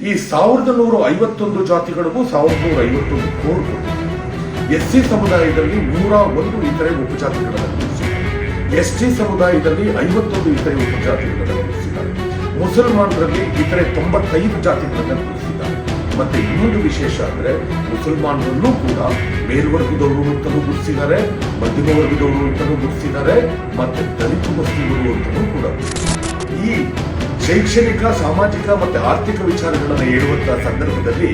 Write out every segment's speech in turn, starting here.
ಈ ಸಾವಿರದ ನೂರ ಐವತ್ತೊಂದು ಜಾತಿಗಳಿಗೂ ಸಾವಿರದ ನೂರ ಐವತ್ತೊಂದು ಕೋರ್ಟ್ ಎಸ್ ಸಿ ಸಮುದಾಯದಲ್ಲಿ ನೂರ ಒಂದು ಇತರೆ ಉಪಜಾತಿಗಳನ್ನು ಎಸ್ ಟಿ ಸಮುದಾಯದಲ್ಲಿ ಐವತ್ತೊಂದು ಇತರೆ ಉಪಜಾತಿಗಳನ್ನು ಗುರುತಿಸಿದ್ದಾರೆ ಮುಸಲ್ಮಾನರಲ್ಲಿ ಇತರೆ ತೊಂಬತ್ತೈದು ಜಾತಿಗಳನ್ನು ಗುರುತಿಸಿದ್ದಾರೆ ಮತ್ತೆ ಇನ್ನೊಂದು ವಿಶೇಷ ಅಂದ್ರೆ ಮುಸಲ್ಮಾನರಲ್ಲೂ ಕೂಡ ಮೇಲ್ವರ್ಗದವರು ಅಂತಲೂ ಗುರುತಿಸಿದ್ದಾರೆ ಮಧ್ಯಮ ವರ್ಗದವರು ಅಂತಲೂ ಗುರುತಿಸಿದ್ದಾರೆ, ಮತ್ತೆ ದಲಿತ ಮುಸ್ಲಿಮರು ಅಂತಲೂ ಕೂಡ ಈ ಶೈಕ್ಷಣಿಕ, ಸಾಮಾಜಿಕ ಮತ್ತು ಆರ್ಥಿಕ ವಿಚಾರಗಳನ್ನು ಹೇಳುವಂತಹ ಸಂದರ್ಭದಲ್ಲಿ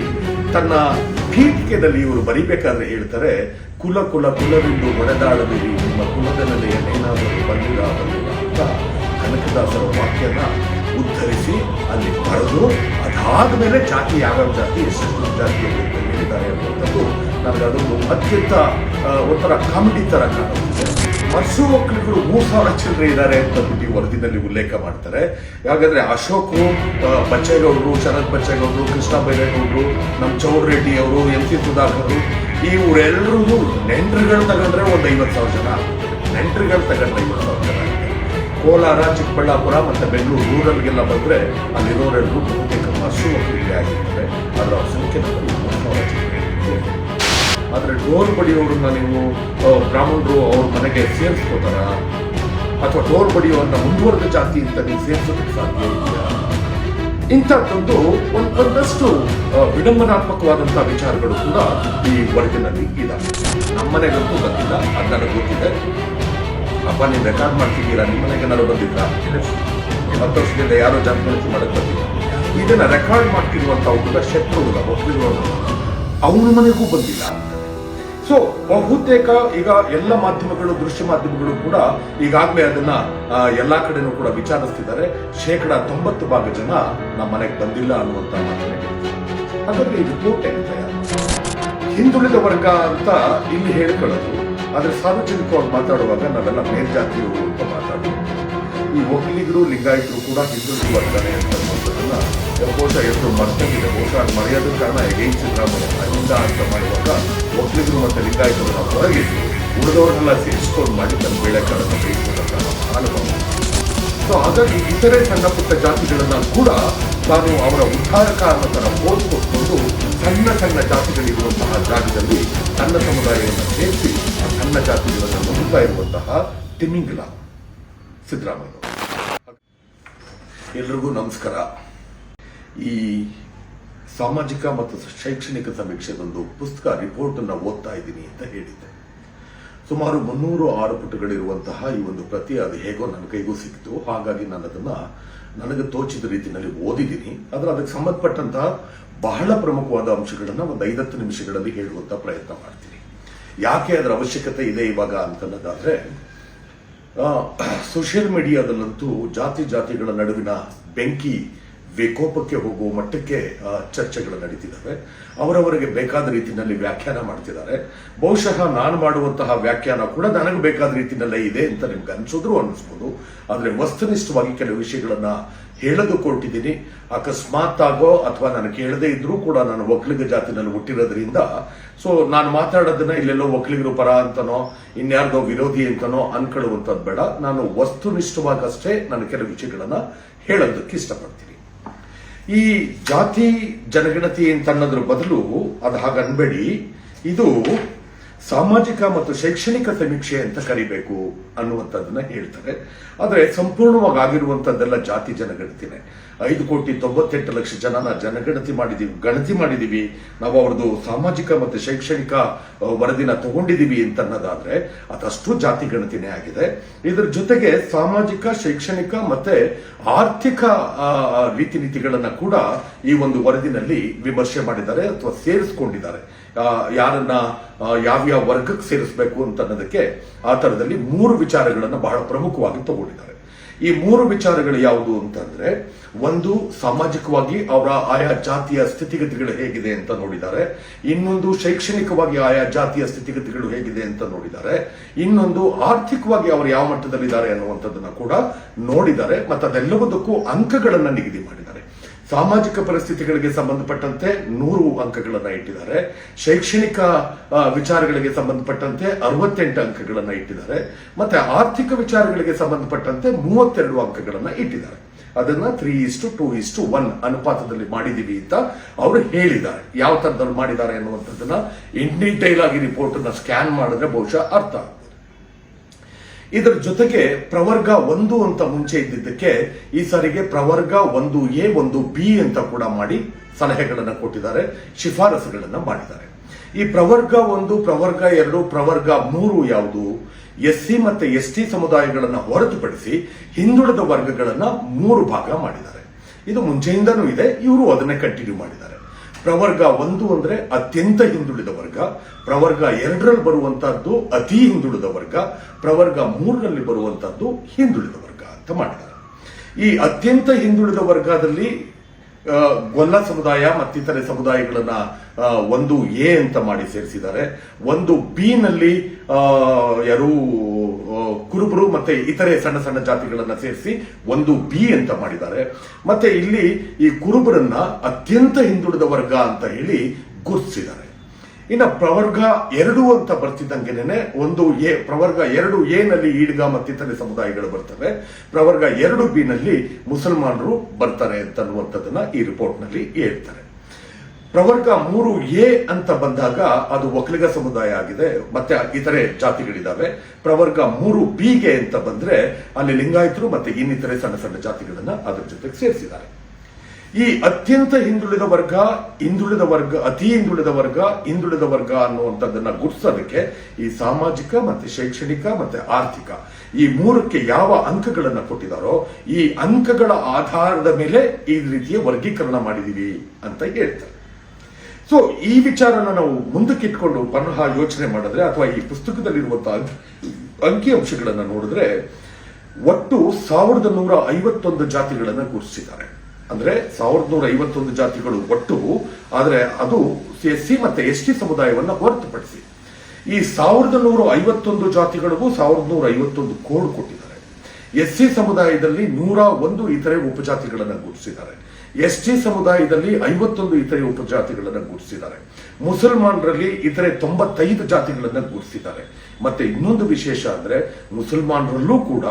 ತನ್ನ ಪೀಠಿಕೆದಲ್ಲಿ ಇವರು ಬರಿಬೇಕಾದ್ರೆ ಹೇಳ್ತಾರೆ, ಕುಲ ಕುಲ, ಕುಲವೆಂದು ಹೊಡೆದಾಡಬೇಡಿ ನಿಮ್ಮ ಕುಲದ ನೆಲೆಯನ್ನೇನಾದರೂ ಬಂದಿರ ಬಂದಿರ ಅಂತ ಕನಕದಾಸರ ವಾಕ್ಯನ ಉದ್ಧರಿಸಿ ಅಲ್ಲಿ ಬರೆದು ಅದಾದ ಮೇಲೆ ಜಾತಿ, ಯಾವ್ಯಾವ ಜಾತಿ ಎಷ್ಟು ಜಾತಿ ಹೇಳಿದ್ದಾರೆ ಅನ್ನುವಂಥದ್ದು ನನಗೆ ಅದೊಂದು ಅತ್ಯಂತ ಒಂಥರ ಕಾಮಿಡಿ ಥರ ಕಾಣುತ್ತೆ. ಮರ್ಸು ಮಕ್ಕಳುಗಳು ಮೂರ್ಸಾವಿರ ಚಿಲ್ಲರೆ ಇದ್ದಾರೆ ಅಂತ ಈ ವರದಿನಲ್ಲಿ ಉಲ್ಲೇಖ ಮಾಡ್ತಾರೆ. ಯಾಕಂದ್ರೆ ಅಶೋಕ್ ಬಚ್ಚೇಗೌಡರು, ಶರತ್ ಬಚ್ಚೇಗೌಡರು, ಕೃಷ್ಣ ಬೈರೇಗೌಡರು ನಮ್ಮ ಚೌರ್ ರೆಡ್ಡಿ ಅವರು, ಎಂ ಸಿ ಸುಧಾಕರ್ ಇವರೆಲ್ಲರೂ ನೆಂಟರುಗಳು ತಗೊಂಡ್ರೆ ಒಂದು ಐವತ್ತು ಸಾವಿರ ಜನ ನೆಂಟರುಗಳು ತಗೊಂಡ್ರೆ ಐವತ್ತು ಸಾವಿರ ಜನ ಕೋಲಾರ, ಚಿಕ್ಕಬಳ್ಳಾಪುರ ಮತ್ತೆ ಬೆಂಗಳೂರು ಊರಲ್ಲಿಗೆಲ್ಲ ಬಂದ್ರೆ ಅಲ್ಲಿರೋರೆಲ್ಲರೂ ಬಹುತೇಕ ಹಸು ಮಕ್ಕಳಿಗೆ ಆಗಿರ್ತಾರೆ ಅದರ ಸಂಖ್ಯೆ ನಮ್ಮಲ್ಲಿ ಮೂರು ಸಾವಿರ. ಆದ್ರೆ ಡೋರ್ ಬಡಿಯೋರನ್ನ ನೀವು ಬ್ರಾಹ್ಮಣರು ಅವ್ರ ಮನೆಗೆ ಸೇರಿಸ್ಕೋತಾರ? ಅಥವಾ ಡೋರ್ ಬಡಿಯೋರನ್ನ ಮುಂದುವರೆದ ಜಾತಿ ಅಂತ ನೀವು ಸೇರಿಸೋದಕ್ಕೆ ಸಾಧ್ಯ ಇದೆಯಾ ಇಂಥದ್ದೊಂದು ಒಂದೊಂದಷ್ಟು ವಿಡಂಬನಾತ್ಮಕವಾದಂತಹ ವಿಚಾರಗಳು ಕೂಡ ಈ ವರದಿನಲ್ಲಿ ನಮ್ಮ ನಮ್ಮನೆಗಂತೂ ಗೊತ್ತಿಲ್ಲ, ಅದು ನನಗೆ ಗೊತ್ತಿದೆ. ಅಪ್ಪ, ನೀವು ರೆಕಾರ್ಡ್ ಮಾಡ್ತಿದ್ದೀರಾ? ನಿಮ್ಮ ಮನೆಗೆ ನಾನು ಬಂದಿದ್ದ ಹತ್ತು ವರ್ಷದಿಂದ ಯಾರೋ ಜನಗಣತಿ ಮಾಡಕ್ ಬಂದಿಲ್ಲ. ಇದನ್ನ ರೆಕಾರ್ಡ್ ಮಾಡ್ತಿರುವಂತಹ ಕೂಡ ಶತ್ರು ಹುಡುಗ ಒಬ್ಬರು ಅವನ ಮನೆಗೂ ಬಂದಿಲ್ಲ. ಸೊ ಬಹುತೇಕ ಈಗ ಎಲ್ಲ ಮಾಧ್ಯಮಗಳು, ದೃಶ್ಯ ಮಾಧ್ಯಮಗಳು ಕೂಡ ಈಗಾಗಲೇ ಅದನ್ನ ಎಲ್ಲಾ ಕಡೆನೂ ಕೂಡ ವಿಚಾರಿಸ್ತಿದ್ದಾರೆ. ಶೇಕಡ ತೊಂಬತ್ತು ಭಾಗ ಜನ ನಮ್ಮ ಮನೆಗೆ ಬಂದಿಲ್ಲ ಅನ್ನುವಂತ ಹಾಗಾದ್ರೆ ಇದು ಕೋಟೆ ಹಿಂದುಳಿದ ವರ್ಗ ಅಂತ ಇಲ್ಲಿ ಹೇಳ್ಕೊಳ್ಳೋದು. ಆದ್ರೆ ಸಾರ್ವಜನಿಕವಾಗಿ ಮಾತಾಡುವಾಗ ನಾವೆಲ್ಲ ಮೇಲ್ಜಾತಿಯವರು ಅಂತ ಮಾತಾಡೋದು ಈ ಒಕ್ಕಲಿಗರು ಲಿಂಗಾಯತರು ಕೂಡ ಹಿಂದುಳಿದ ವರ್ಗನೇ ಅಂತ ಬಹುಶಃ ಎಷ್ಟು ಮರ್ತಂಗಿದೆ ಬಹುಶಃ ಅದು ಮರೆಯೋದ ಕಾರಣ ಎಗೈನ್ ಸಿದ್ದರಾಮಯ್ಯ ಅಹಿಂದ ಅಂತ ಮಾಡುವಾಗ ಒಕ್ಕಲಿಗರು ಮತ್ತೆ ನಾವು ಹೊರಗಿಟ್ಟು ಉಳಿದವರನ್ನೆಲ್ಲ ಸೇರಿಸ್ಕೊಂಡು ಮಾಡಿ ತನ್ನ ಬೆಳೆಕಾಳನ್ನು ಬೇಯಿಸಿದಂತ ಅನುಭವ ಸೊ ಹಾಗಾಗಿ ಇತರೆ ಸಣ್ಣ ಪುಟ್ಟ ಜಾತಿಗಳನ್ನ ಕೂಡ ತಾನು ಅವರ ಉದ್ಧಾರಕ ಅನ್ನೋ ತರ ಪೋಸ್ ಕೊಟ್ಕೊಂಡು ಸಣ್ಣ ಸಣ್ಣ ಜಾತಿಗಳಿರುವಂತಹ ಜಾಗದಲ್ಲಿ ಸಣ್ಣ ಸಮುದಾಯವನ್ನು ಸೇರಿಸಿ ಆ ಸಣ್ಣ ಜಾತಿಗಳನ್ನು ನುಗ್ಗುತ್ತಾ ಇರುವಂತಹ ತಿಮಿಂಗಿಲ ಸಿದ್ದರಾಮಯ್ಯ ಎಲ್ರಿಗೂ ನಮಸ್ಕಾರ. ಈ ಸಾಮಾಜಿಕ ಮತ್ತು ಶೈಕ್ಷಣಿಕ ಸಮೀಕ್ಷೆದೊಂದು ಪುಸ್ತಕ ರಿಪೋರ್ಟ್ ಅನ್ನು ಓದ್ತಾ ಇದ್ದೀನಿ ಅಂತ ಹೇಳಿದ್ದೆ. ಸುಮಾರು ಮುನ್ನೂರು ಆರು ಪುಟಗಳಿರುವಂತಹ ಈ ಒಂದು ಪ್ರತಿ ಅದು ಹೇಗೋ ನನ್ನ ಕೈಗೂ ಸಿಕ್ತು ಹಾಗಾಗಿ ನಾನು ಅದನ್ನ ನನಗೆ ತೋಚಿದ ರೀತಿಯಲ್ಲಿ ಓದಿದ್ದೀನಿ. ಆದ್ರೆ ಅದಕ್ಕೆ ಸಂಬಂಧಪಟ್ಟಂತಹ ಬಹಳ ಪ್ರಮುಖವಾದ ಅಂಶಗಳನ್ನ ಒಂದು ಐದತ್ತು ನಿಮಿಷಗಳಲ್ಲಿ ಹೇಳುವಂತ ಪ್ರಯತ್ನ ಮಾಡ್ತೀನಿ. ಯಾಕೆ ಅದರ ಅವಶ್ಯಕತೆ ಇದೆ ಇವಾಗ ಅಂತನ್ನೋದಾದ್ರೆ ಸೋಷಿಯಲ್ ಮೀಡಿಯಾದಲ್ಲಂತೂ ಜಾತಿ ಜಾತಿಗಳ ನಡುವಿನ ಬೆಂಕಿ ವಿಕೋಪಕ್ಕೆ ಹೋಗುವ ಮಟ್ಟಕ್ಕೆ ಚರ್ಚೆಗಳು ನಡೀತಿದ್ದಾವೆ. ಅವರವರಿಗೆ ಬೇಕಾದ ರೀತಿಯಲ್ಲಿ ವ್ಯಾಖ್ಯಾನ ಮಾಡ್ತಿದ್ದಾರೆ. ಬಹುಶಃ ನಾನು ಮಾಡುವಂತಹ ವ್ಯಾಖ್ಯಾನ ಕೂಡ ನನಗೆ ಬೇಕಾದ ರೀತಿಯಲ್ಲೇ ಇದೆ ಅಂತ ನಿಮ್ಗೆ ಅನಿಸಿದ್ರು ಅನ್ನಿಸ್ಬೋದು ಆದರೆ ವಸ್ತುನಿಷ್ಠವಾಗಿ ಕೆಲವು ವಿಷಯಗಳನ್ನ ಹೇಳೋದು ಕೊಟ್ಟಿದ್ದೀನಿ ಅಕಸ್ಮಾತ್ ಆಗೋ ಅಥವಾ ನಾನು ಕೇಳದೇ ಇದ್ರೂ ಕೂಡ ನಾನು ಒಕ್ಕಲಿಗ ಜಾತಿನಲ್ಲಿ ಹುಟ್ಟಿರೋದ್ರಿಂದ, ಸೊ ನಾನು ಮಾತಾಡೋದನ್ನ ಇಲ್ಲೆಲ್ಲೋ ಒಕ್ಕಲಿಗರು ಪರ ಅಂತನೋ, ಇನ್ಯಾರ್ದೋ ವಿರೋಧಿ ಅಂತನೋ ಅನ್ಕೊಳ್ಳುವಂಥದ್ದು ಬೇಡ. ನಾನು ವಸ್ತುನಿಷ್ಠವಾಗಷ್ಟೇ ನಾನು ಕೆಲವು ವಿಷಯಗಳನ್ನ ಹೇಳೋದಕ್ಕೆ ಇಷ್ಟಪಡ್ತೀನಿ. ಈ ಜಾತಿ ಜನಗಣತಿ ಅಂತ ಅನ್ನೋದ್ರ ಬದಲು ಅದು ಹಾಗೆ ಅನ್ಬೇಡಿ ಇದು ಸಾಮಾಜಿಕ ಮತ್ತು ಶೈಕ್ಷಣಿಕ ಸಮೀಕ್ಷೆ ಅಂತ ಕರಿಬೇಕು ಅನ್ನುವಂಥದ್ದನ್ನ ಹೇಳ್ತಾರೆ. ಆದರೆ ಸಂಪೂರ್ಣವಾಗಿ ಆಗಿರುವಂತದ್ದೆಲ್ಲ ಜಾತಿ ಜನಗಣತಿನೇ. ಐದು ಕೋಟಿ ತೊಂಬತ್ತೆಂಟು ಲಕ್ಷ ಜನನ ಜನಗಣತಿ ಮಾಡಿದೀವಿ, ಗಣತಿ ಮಾಡಿದೀವಿ. ನಾವು ಅವ್ರದ್ದು ಸಾಮಾಜಿಕ ಮತ್ತು ಶೈಕ್ಷಣಿಕ ವರದಿನ ತಗೊಂಡಿದೀವಿ ಅಂತ ಅನ್ನೋದಾದ್ರೆ ಅದಷ್ಟು ಜಾತಿ ಗಣತಿನೇ ಆಗಿದೆ. ಇದ್ರ ಜೊತೆಗೆ ಸಾಮಾಜಿಕ, ಶೈಕ್ಷಣಿಕ ಮತ್ತೆ ಆರ್ಥಿಕ ರೀತಿ ನೀತಿಗಳನ್ನ ಕೂಡ ಈ ಒಂದು ವರದಿನಲ್ಲಿ ವಿಮರ್ಶೆ ಮಾಡಿದ್ದಾರೆ ಅಥವಾ ಸೇರಿಸ್ಕೊಂಡಿದ್ದಾರೆ. ಯಾರನ್ನ ಯಾವ ವರ್ಗಕ್ಕೆ ಸೇರಿಸಬೇಕು ಅಂತ ಅನ್ನೋದಕ್ಕೆ ಆ ಥರದಲ್ಲಿ ಮೂರು ವಿಚಾರಗಳನ್ನು ಬಹಳ ಪ್ರಮುಖವಾಗಿ ತಗೊಂಡಿದ್ದಾರೆ. ಈ ಮೂರು ವಿಚಾರಗಳು ಯಾವುದು ಅಂತಂದ್ರೆ, ಒಂದು, ಸಾಮಾಜಿಕವಾಗಿ ಅವರ ಆಯಾ ಜಾತಿಯ ಸ್ಥಿತಿಗತಿಗಳು ಹೇಗಿದೆ ಅಂತ ನೋಡಿದ್ದಾರೆ. ಇನ್ನೊಂದು, ಶೈಕ್ಷಣಿಕವಾಗಿ ಆಯಾ ಜಾತಿಯ ಸ್ಥಿತಿಗತಿಗಳು ಹೇಗಿದೆ ಅಂತ ನೋಡಿದ್ದಾರೆ. ಇನ್ನೊಂದು, ಆರ್ಥಿಕವಾಗಿ ಅವರು ಯಾವ ಮಟ್ಟದಲ್ಲಿದ್ದಾರೆ ಅನ್ನುವಂಥದ್ದನ್ನ ಕೂಡ ನೋಡಿದ್ದಾರೆ. ಮತ್ತು ಅದೆಲ್ಲವುದಕ್ಕೂ ಅಂಕಗಳನ್ನು ನಿಗದಿ ಮಾಡಿದ್ದಾರೆ. ಸಾಮಾಜಿಕ ಪರಿಸ್ಥಿತಿಗಳಿಗೆ ಸಂಬಂಧಪಟ್ಟಂತೆ ನೂರು ಅಂಕಗಳನ್ನು ಇಟ್ಟಿದ್ದಾರೆ. ಶೈಕ್ಷಣಿಕ ವಿಚಾರಗಳಿಗೆ ಸಂಬಂಧಪಟ್ಟಂತೆ ಅರವತ್ತೆಂಟು ಅಂಕಗಳನ್ನು ಇಟ್ಟಿದ್ದಾರೆ. ಮತ್ತೆ ಆರ್ಥಿಕ ವಿಚಾರಗಳಿಗೆ ಸಂಬಂಧಪಟ್ಟಂತೆ ಮೂವತ್ತೆರಡು ಅಂಕಗಳನ್ನು ಇಟ್ಟಿದ್ದಾರೆ. ಅದನ್ನ three is to two is to one ಅನುಪಾತದಲ್ಲಿ ಮಾಡಿದೀವಿ ಅಂತ ಅವರು ಹೇಳಿದ್ದಾರೆ. ಯಾವ ತರದಲ್ಲಿ ಮಾಡಿದ್ದಾರೆ ಅನ್ನುವಂಥದ್ದನ್ನ ಇನ್ ಡೀಟೈಲ್ ಆಗಿ ರಿಪೋರ್ಟ್ ಸ್ಕ್ಯಾನ್ ಮಾಡಿದ್ರೆ ಬಹುಶಃ ಅರ್ಥ ಇದರ ಜೊತೆಗೆ ಪ್ರವರ್ಗ ಒಂದು ಅಂತ ಮುಂಚೆ ಇದ್ದಿದ್ದಕ್ಕೆ ಈ ಸಾರಿಗೆ ಪ್ರವರ್ಗ ಒಂದು ಎ, ಒಂದು ಬಿ ಅಂತ ಕೂಡ ಮಾಡಿ ಸಲಹೆಗಳನ್ನು ಕೊಟ್ಟಿದ್ದಾರೆ, ಶಿಫಾರಸುಗಳನ್ನು ಮಾಡಿದ್ದಾರೆ. ಈ ಪ್ರವರ್ಗ ಒಂದು, ಪ್ರವರ್ಗ ಎರಡು, ಪ್ರವರ್ಗ ಮೂರು ಯಾವುದು? ಎಸ್ ಸಿ ಮತ್ತೆ ಎಸ್ ಟಿ ಸಮುದಾಯಗಳನ್ನು ಹೊರತುಪಡಿಸಿ ಹಿಂದುಳಿದ ವರ್ಗಗಳನ್ನ ಮೂರು ಭಾಗ ಮಾಡಿದ್ದಾರೆ. ಇದು ಮುಂಚೆಯಿಂದನೂ ಇದೆ, ಇವರು ಅದನ್ನೇ ಕಂಟಿನ್ಯೂ ಮಾಡಿದ್ದಾರೆ. ಪ್ರವರ್ಗ ಒಂದು ಅಂದ್ರೆ ಅತ್ಯಂತ ಹಿಂದುಳಿದ ವರ್ಗ, ಪ್ರವರ್ಗ ಎರಡರಲ್ಲಿ ಬರುವಂತಹದ್ದು ಅತಿ ಹಿಂದುಳಿದ ವರ್ಗ, ಪ್ರವರ್ಗ ಮೂರರಲ್ಲಿ ಬರುವಂತಹದ್ದು ಹಿಂದುಳಿದ ವರ್ಗ ಅಂತ ಮಾಡಿದ್ದಾರೆ. ಈ ಅತ್ಯಂತ ಹಿಂದುಳಿದ ವರ್ಗದಲ್ಲಿ ಗೊಲ್ಲ ಸಮುದಾಯ ಮತ್ತಿತರೆ ಸಮುದಾಯಗಳನ್ನ ಒಂದು ಎ ಅಂತ ಮಾಡಿ ಸೇರಿಸಿದ್ದಾರೆ. ಒಂದು ಬಿ ನಲ್ಲಿ ಯಾರು ಕುರುಬರು ಮತ್ತೆ ಇತರೆ ಸಣ್ಣ ಸಣ್ಣ ಜಾತಿಗಳನ್ನ ಸೇರಿಸಿ ಒಂದು ಬಿ ಅಂತ ಮಾಡಿದ್ದಾರೆ. ಮತ್ತೆ ಇಲ್ಲಿ ಈ ಕುರುಬರನ್ನ ಅತ್ಯಂತ ಹಿಂದುಳಿದ ವರ್ಗ ಅಂತ ಹೇಳಿ ಗುರುತಿಸಿದ್ದಾರೆ. ಇನ್ನ ಪ್ರವರ್ಗ ಎರಡು ಅಂತ ಬರ್ತಿದ್ದಂಗೆನೆ ಒಂದು ಎ, ಪ್ರವರ್ಗ ಎರಡು ಎ ನಲ್ಲಿ ಈಡ್ಗ ಮತ್ತಿತರೆ ಸಮುದಾಯಗಳು ಬರ್ತವೆ. ಪ್ರವರ್ಗ ಎರಡು ಬಿ ನಲ್ಲಿ ಮುಸಲ್ಮಾನರು ಬರ್ತಾರೆ ಅಂತನ್ನುವಂಥದ್ದನ್ನ ಈ ರಿಪೋರ್ಟ್ನಲ್ಲಿ ಹೇಳ್ತಾರೆ. ಪ್ರವರ್ಗ ಮೂರು ಎ ಅಂತ ಬಂದಾಗ ಅದು ಒಕ್ಕಲಿಗ ಸಮುದಾಯ ಆಗಿದೆ, ಮತ್ತೆ ಇತರೆ ಜಾತಿಗಳಿದಾವೆ. ಪ್ರವರ್ಗ ಮೂರು ಬಿಗೆ ಅಂತ ಬಂದ್ರೆ ಅಲ್ಲಿ ಲಿಂಗಾಯತರು ಮತ್ತೆ ಇನ್ನಿತರೆ ಸಣ್ಣ ಸಣ್ಣ ಜಾತಿಗಳನ್ನ ಅದರ ಜೊತೆಗೆ ಸೇರಿಸಿದ್ದಾರೆ. ಈ ಅತ್ಯಂತ ಹಿಂದುಳಿದ ವರ್ಗ ಹಿಂದುಳಿದ ವರ್ಗ, ಅತಿ ಹಿಂದುಳಿದ ವರ್ಗ ಹಿಂದುಳಿದ ವರ್ಗ ಅನ್ನುವಂಥದ್ದನ್ನ ಗುರ್ಸೋದಕ್ಕೆ ಈ ಸಾಮಾಜಿಕ ಮತ್ತೆ ಶೈಕ್ಷಣಿಕ ಮತ್ತೆ ಆರ್ಥಿಕ ಈ ಮೂರಕ್ಕೆ ಯಾವ ಅಂಕಗಳನ್ನ ಕೊಟ್ಟಿದಾರೋ ಈ ಅಂಕಗಳ ಆಧಾರದ ಮೇಲೆ ಈ ರೀತಿಯ ವರ್ಗೀಕರಣ ಮಾಡಿದೀವಿ ಅಂತ ಹೇಳ್ತಾರೆ. ಸೊ ಈ ವಿಚಾರನ ನಾವು ಮುಂದಕ್ಕಿಟ್ಕೊಂಡು ಪನಃ ಯೋಚನೆ ಮಾಡಿದ್ರೆ ಅಥವಾ ಈ ಪುಸ್ತಕದಲ್ಲಿರುವಂತಹ ಅಂಕಿಅಂಶಗಳನ್ನ ನೋಡಿದ್ರೆ ಒಟ್ಟು ಸಾವಿರದ ನೂರ ಐವತ್ತೊಂದು ಜಾತಿಗಳನ್ನ ಗುರುತಿಸಿದ್ದಾರೆ ಅಂದ್ರೆ ಸಾವಿರದ ನೂರ ಐವತ್ತೊಂದು ಜಾತಿಗಳು ಒಟ್ಟು, ಆದ್ರೆ ಅದು ಎಸ್ ಸಿ ಮತ್ತೆ ಎಸ್ ಟಿ ಸಮುದಾಯವನ್ನ ಹೊರತುಪಡಿಸಿ. ಈ ಸಾವಿರದ ನೂರ ಐವತ್ತೊಂದು ಜಾತಿಗಳಿಗೂ ಸಾವಿರದ ನೂರ ಐವತ್ತೊಂದು ಕೋಡ್ ಕೊಟ್ಟಿದ್ದಾರೆ. ಎಸ್ ಸಿ ಸಮುದಾಯದಲ್ಲಿ ನೂರ ಒಂದು ಇತರೆ ಉಪಜಾತಿಗಳನ್ನು ಗುರುತಿಸಿದ್ದಾರೆ. ಎಸ್ ಟಿ ಸಮುದಾಯದಲ್ಲಿ ಐವತ್ತೊಂದು ಇತರೆ ಉಪಜಾತಿಗಳನ್ನು ಗುರುತಿಸಿದ್ದಾರೆ. ಮುಸಲ್ಮಾನರಲ್ಲಿ ಇತರೆ ತೊಂಬತ್ತೈದು ಜಾತಿಗಳನ್ನು ಗುರುತಿಸಿದ್ದಾರೆ. ಮತ್ತೆ ಇನ್ನೊಂದು ವಿಶೇಷ ಅಂದ್ರೆ ಮುಸಲ್ಮಾನರಲ್ಲೂ ಕೂಡ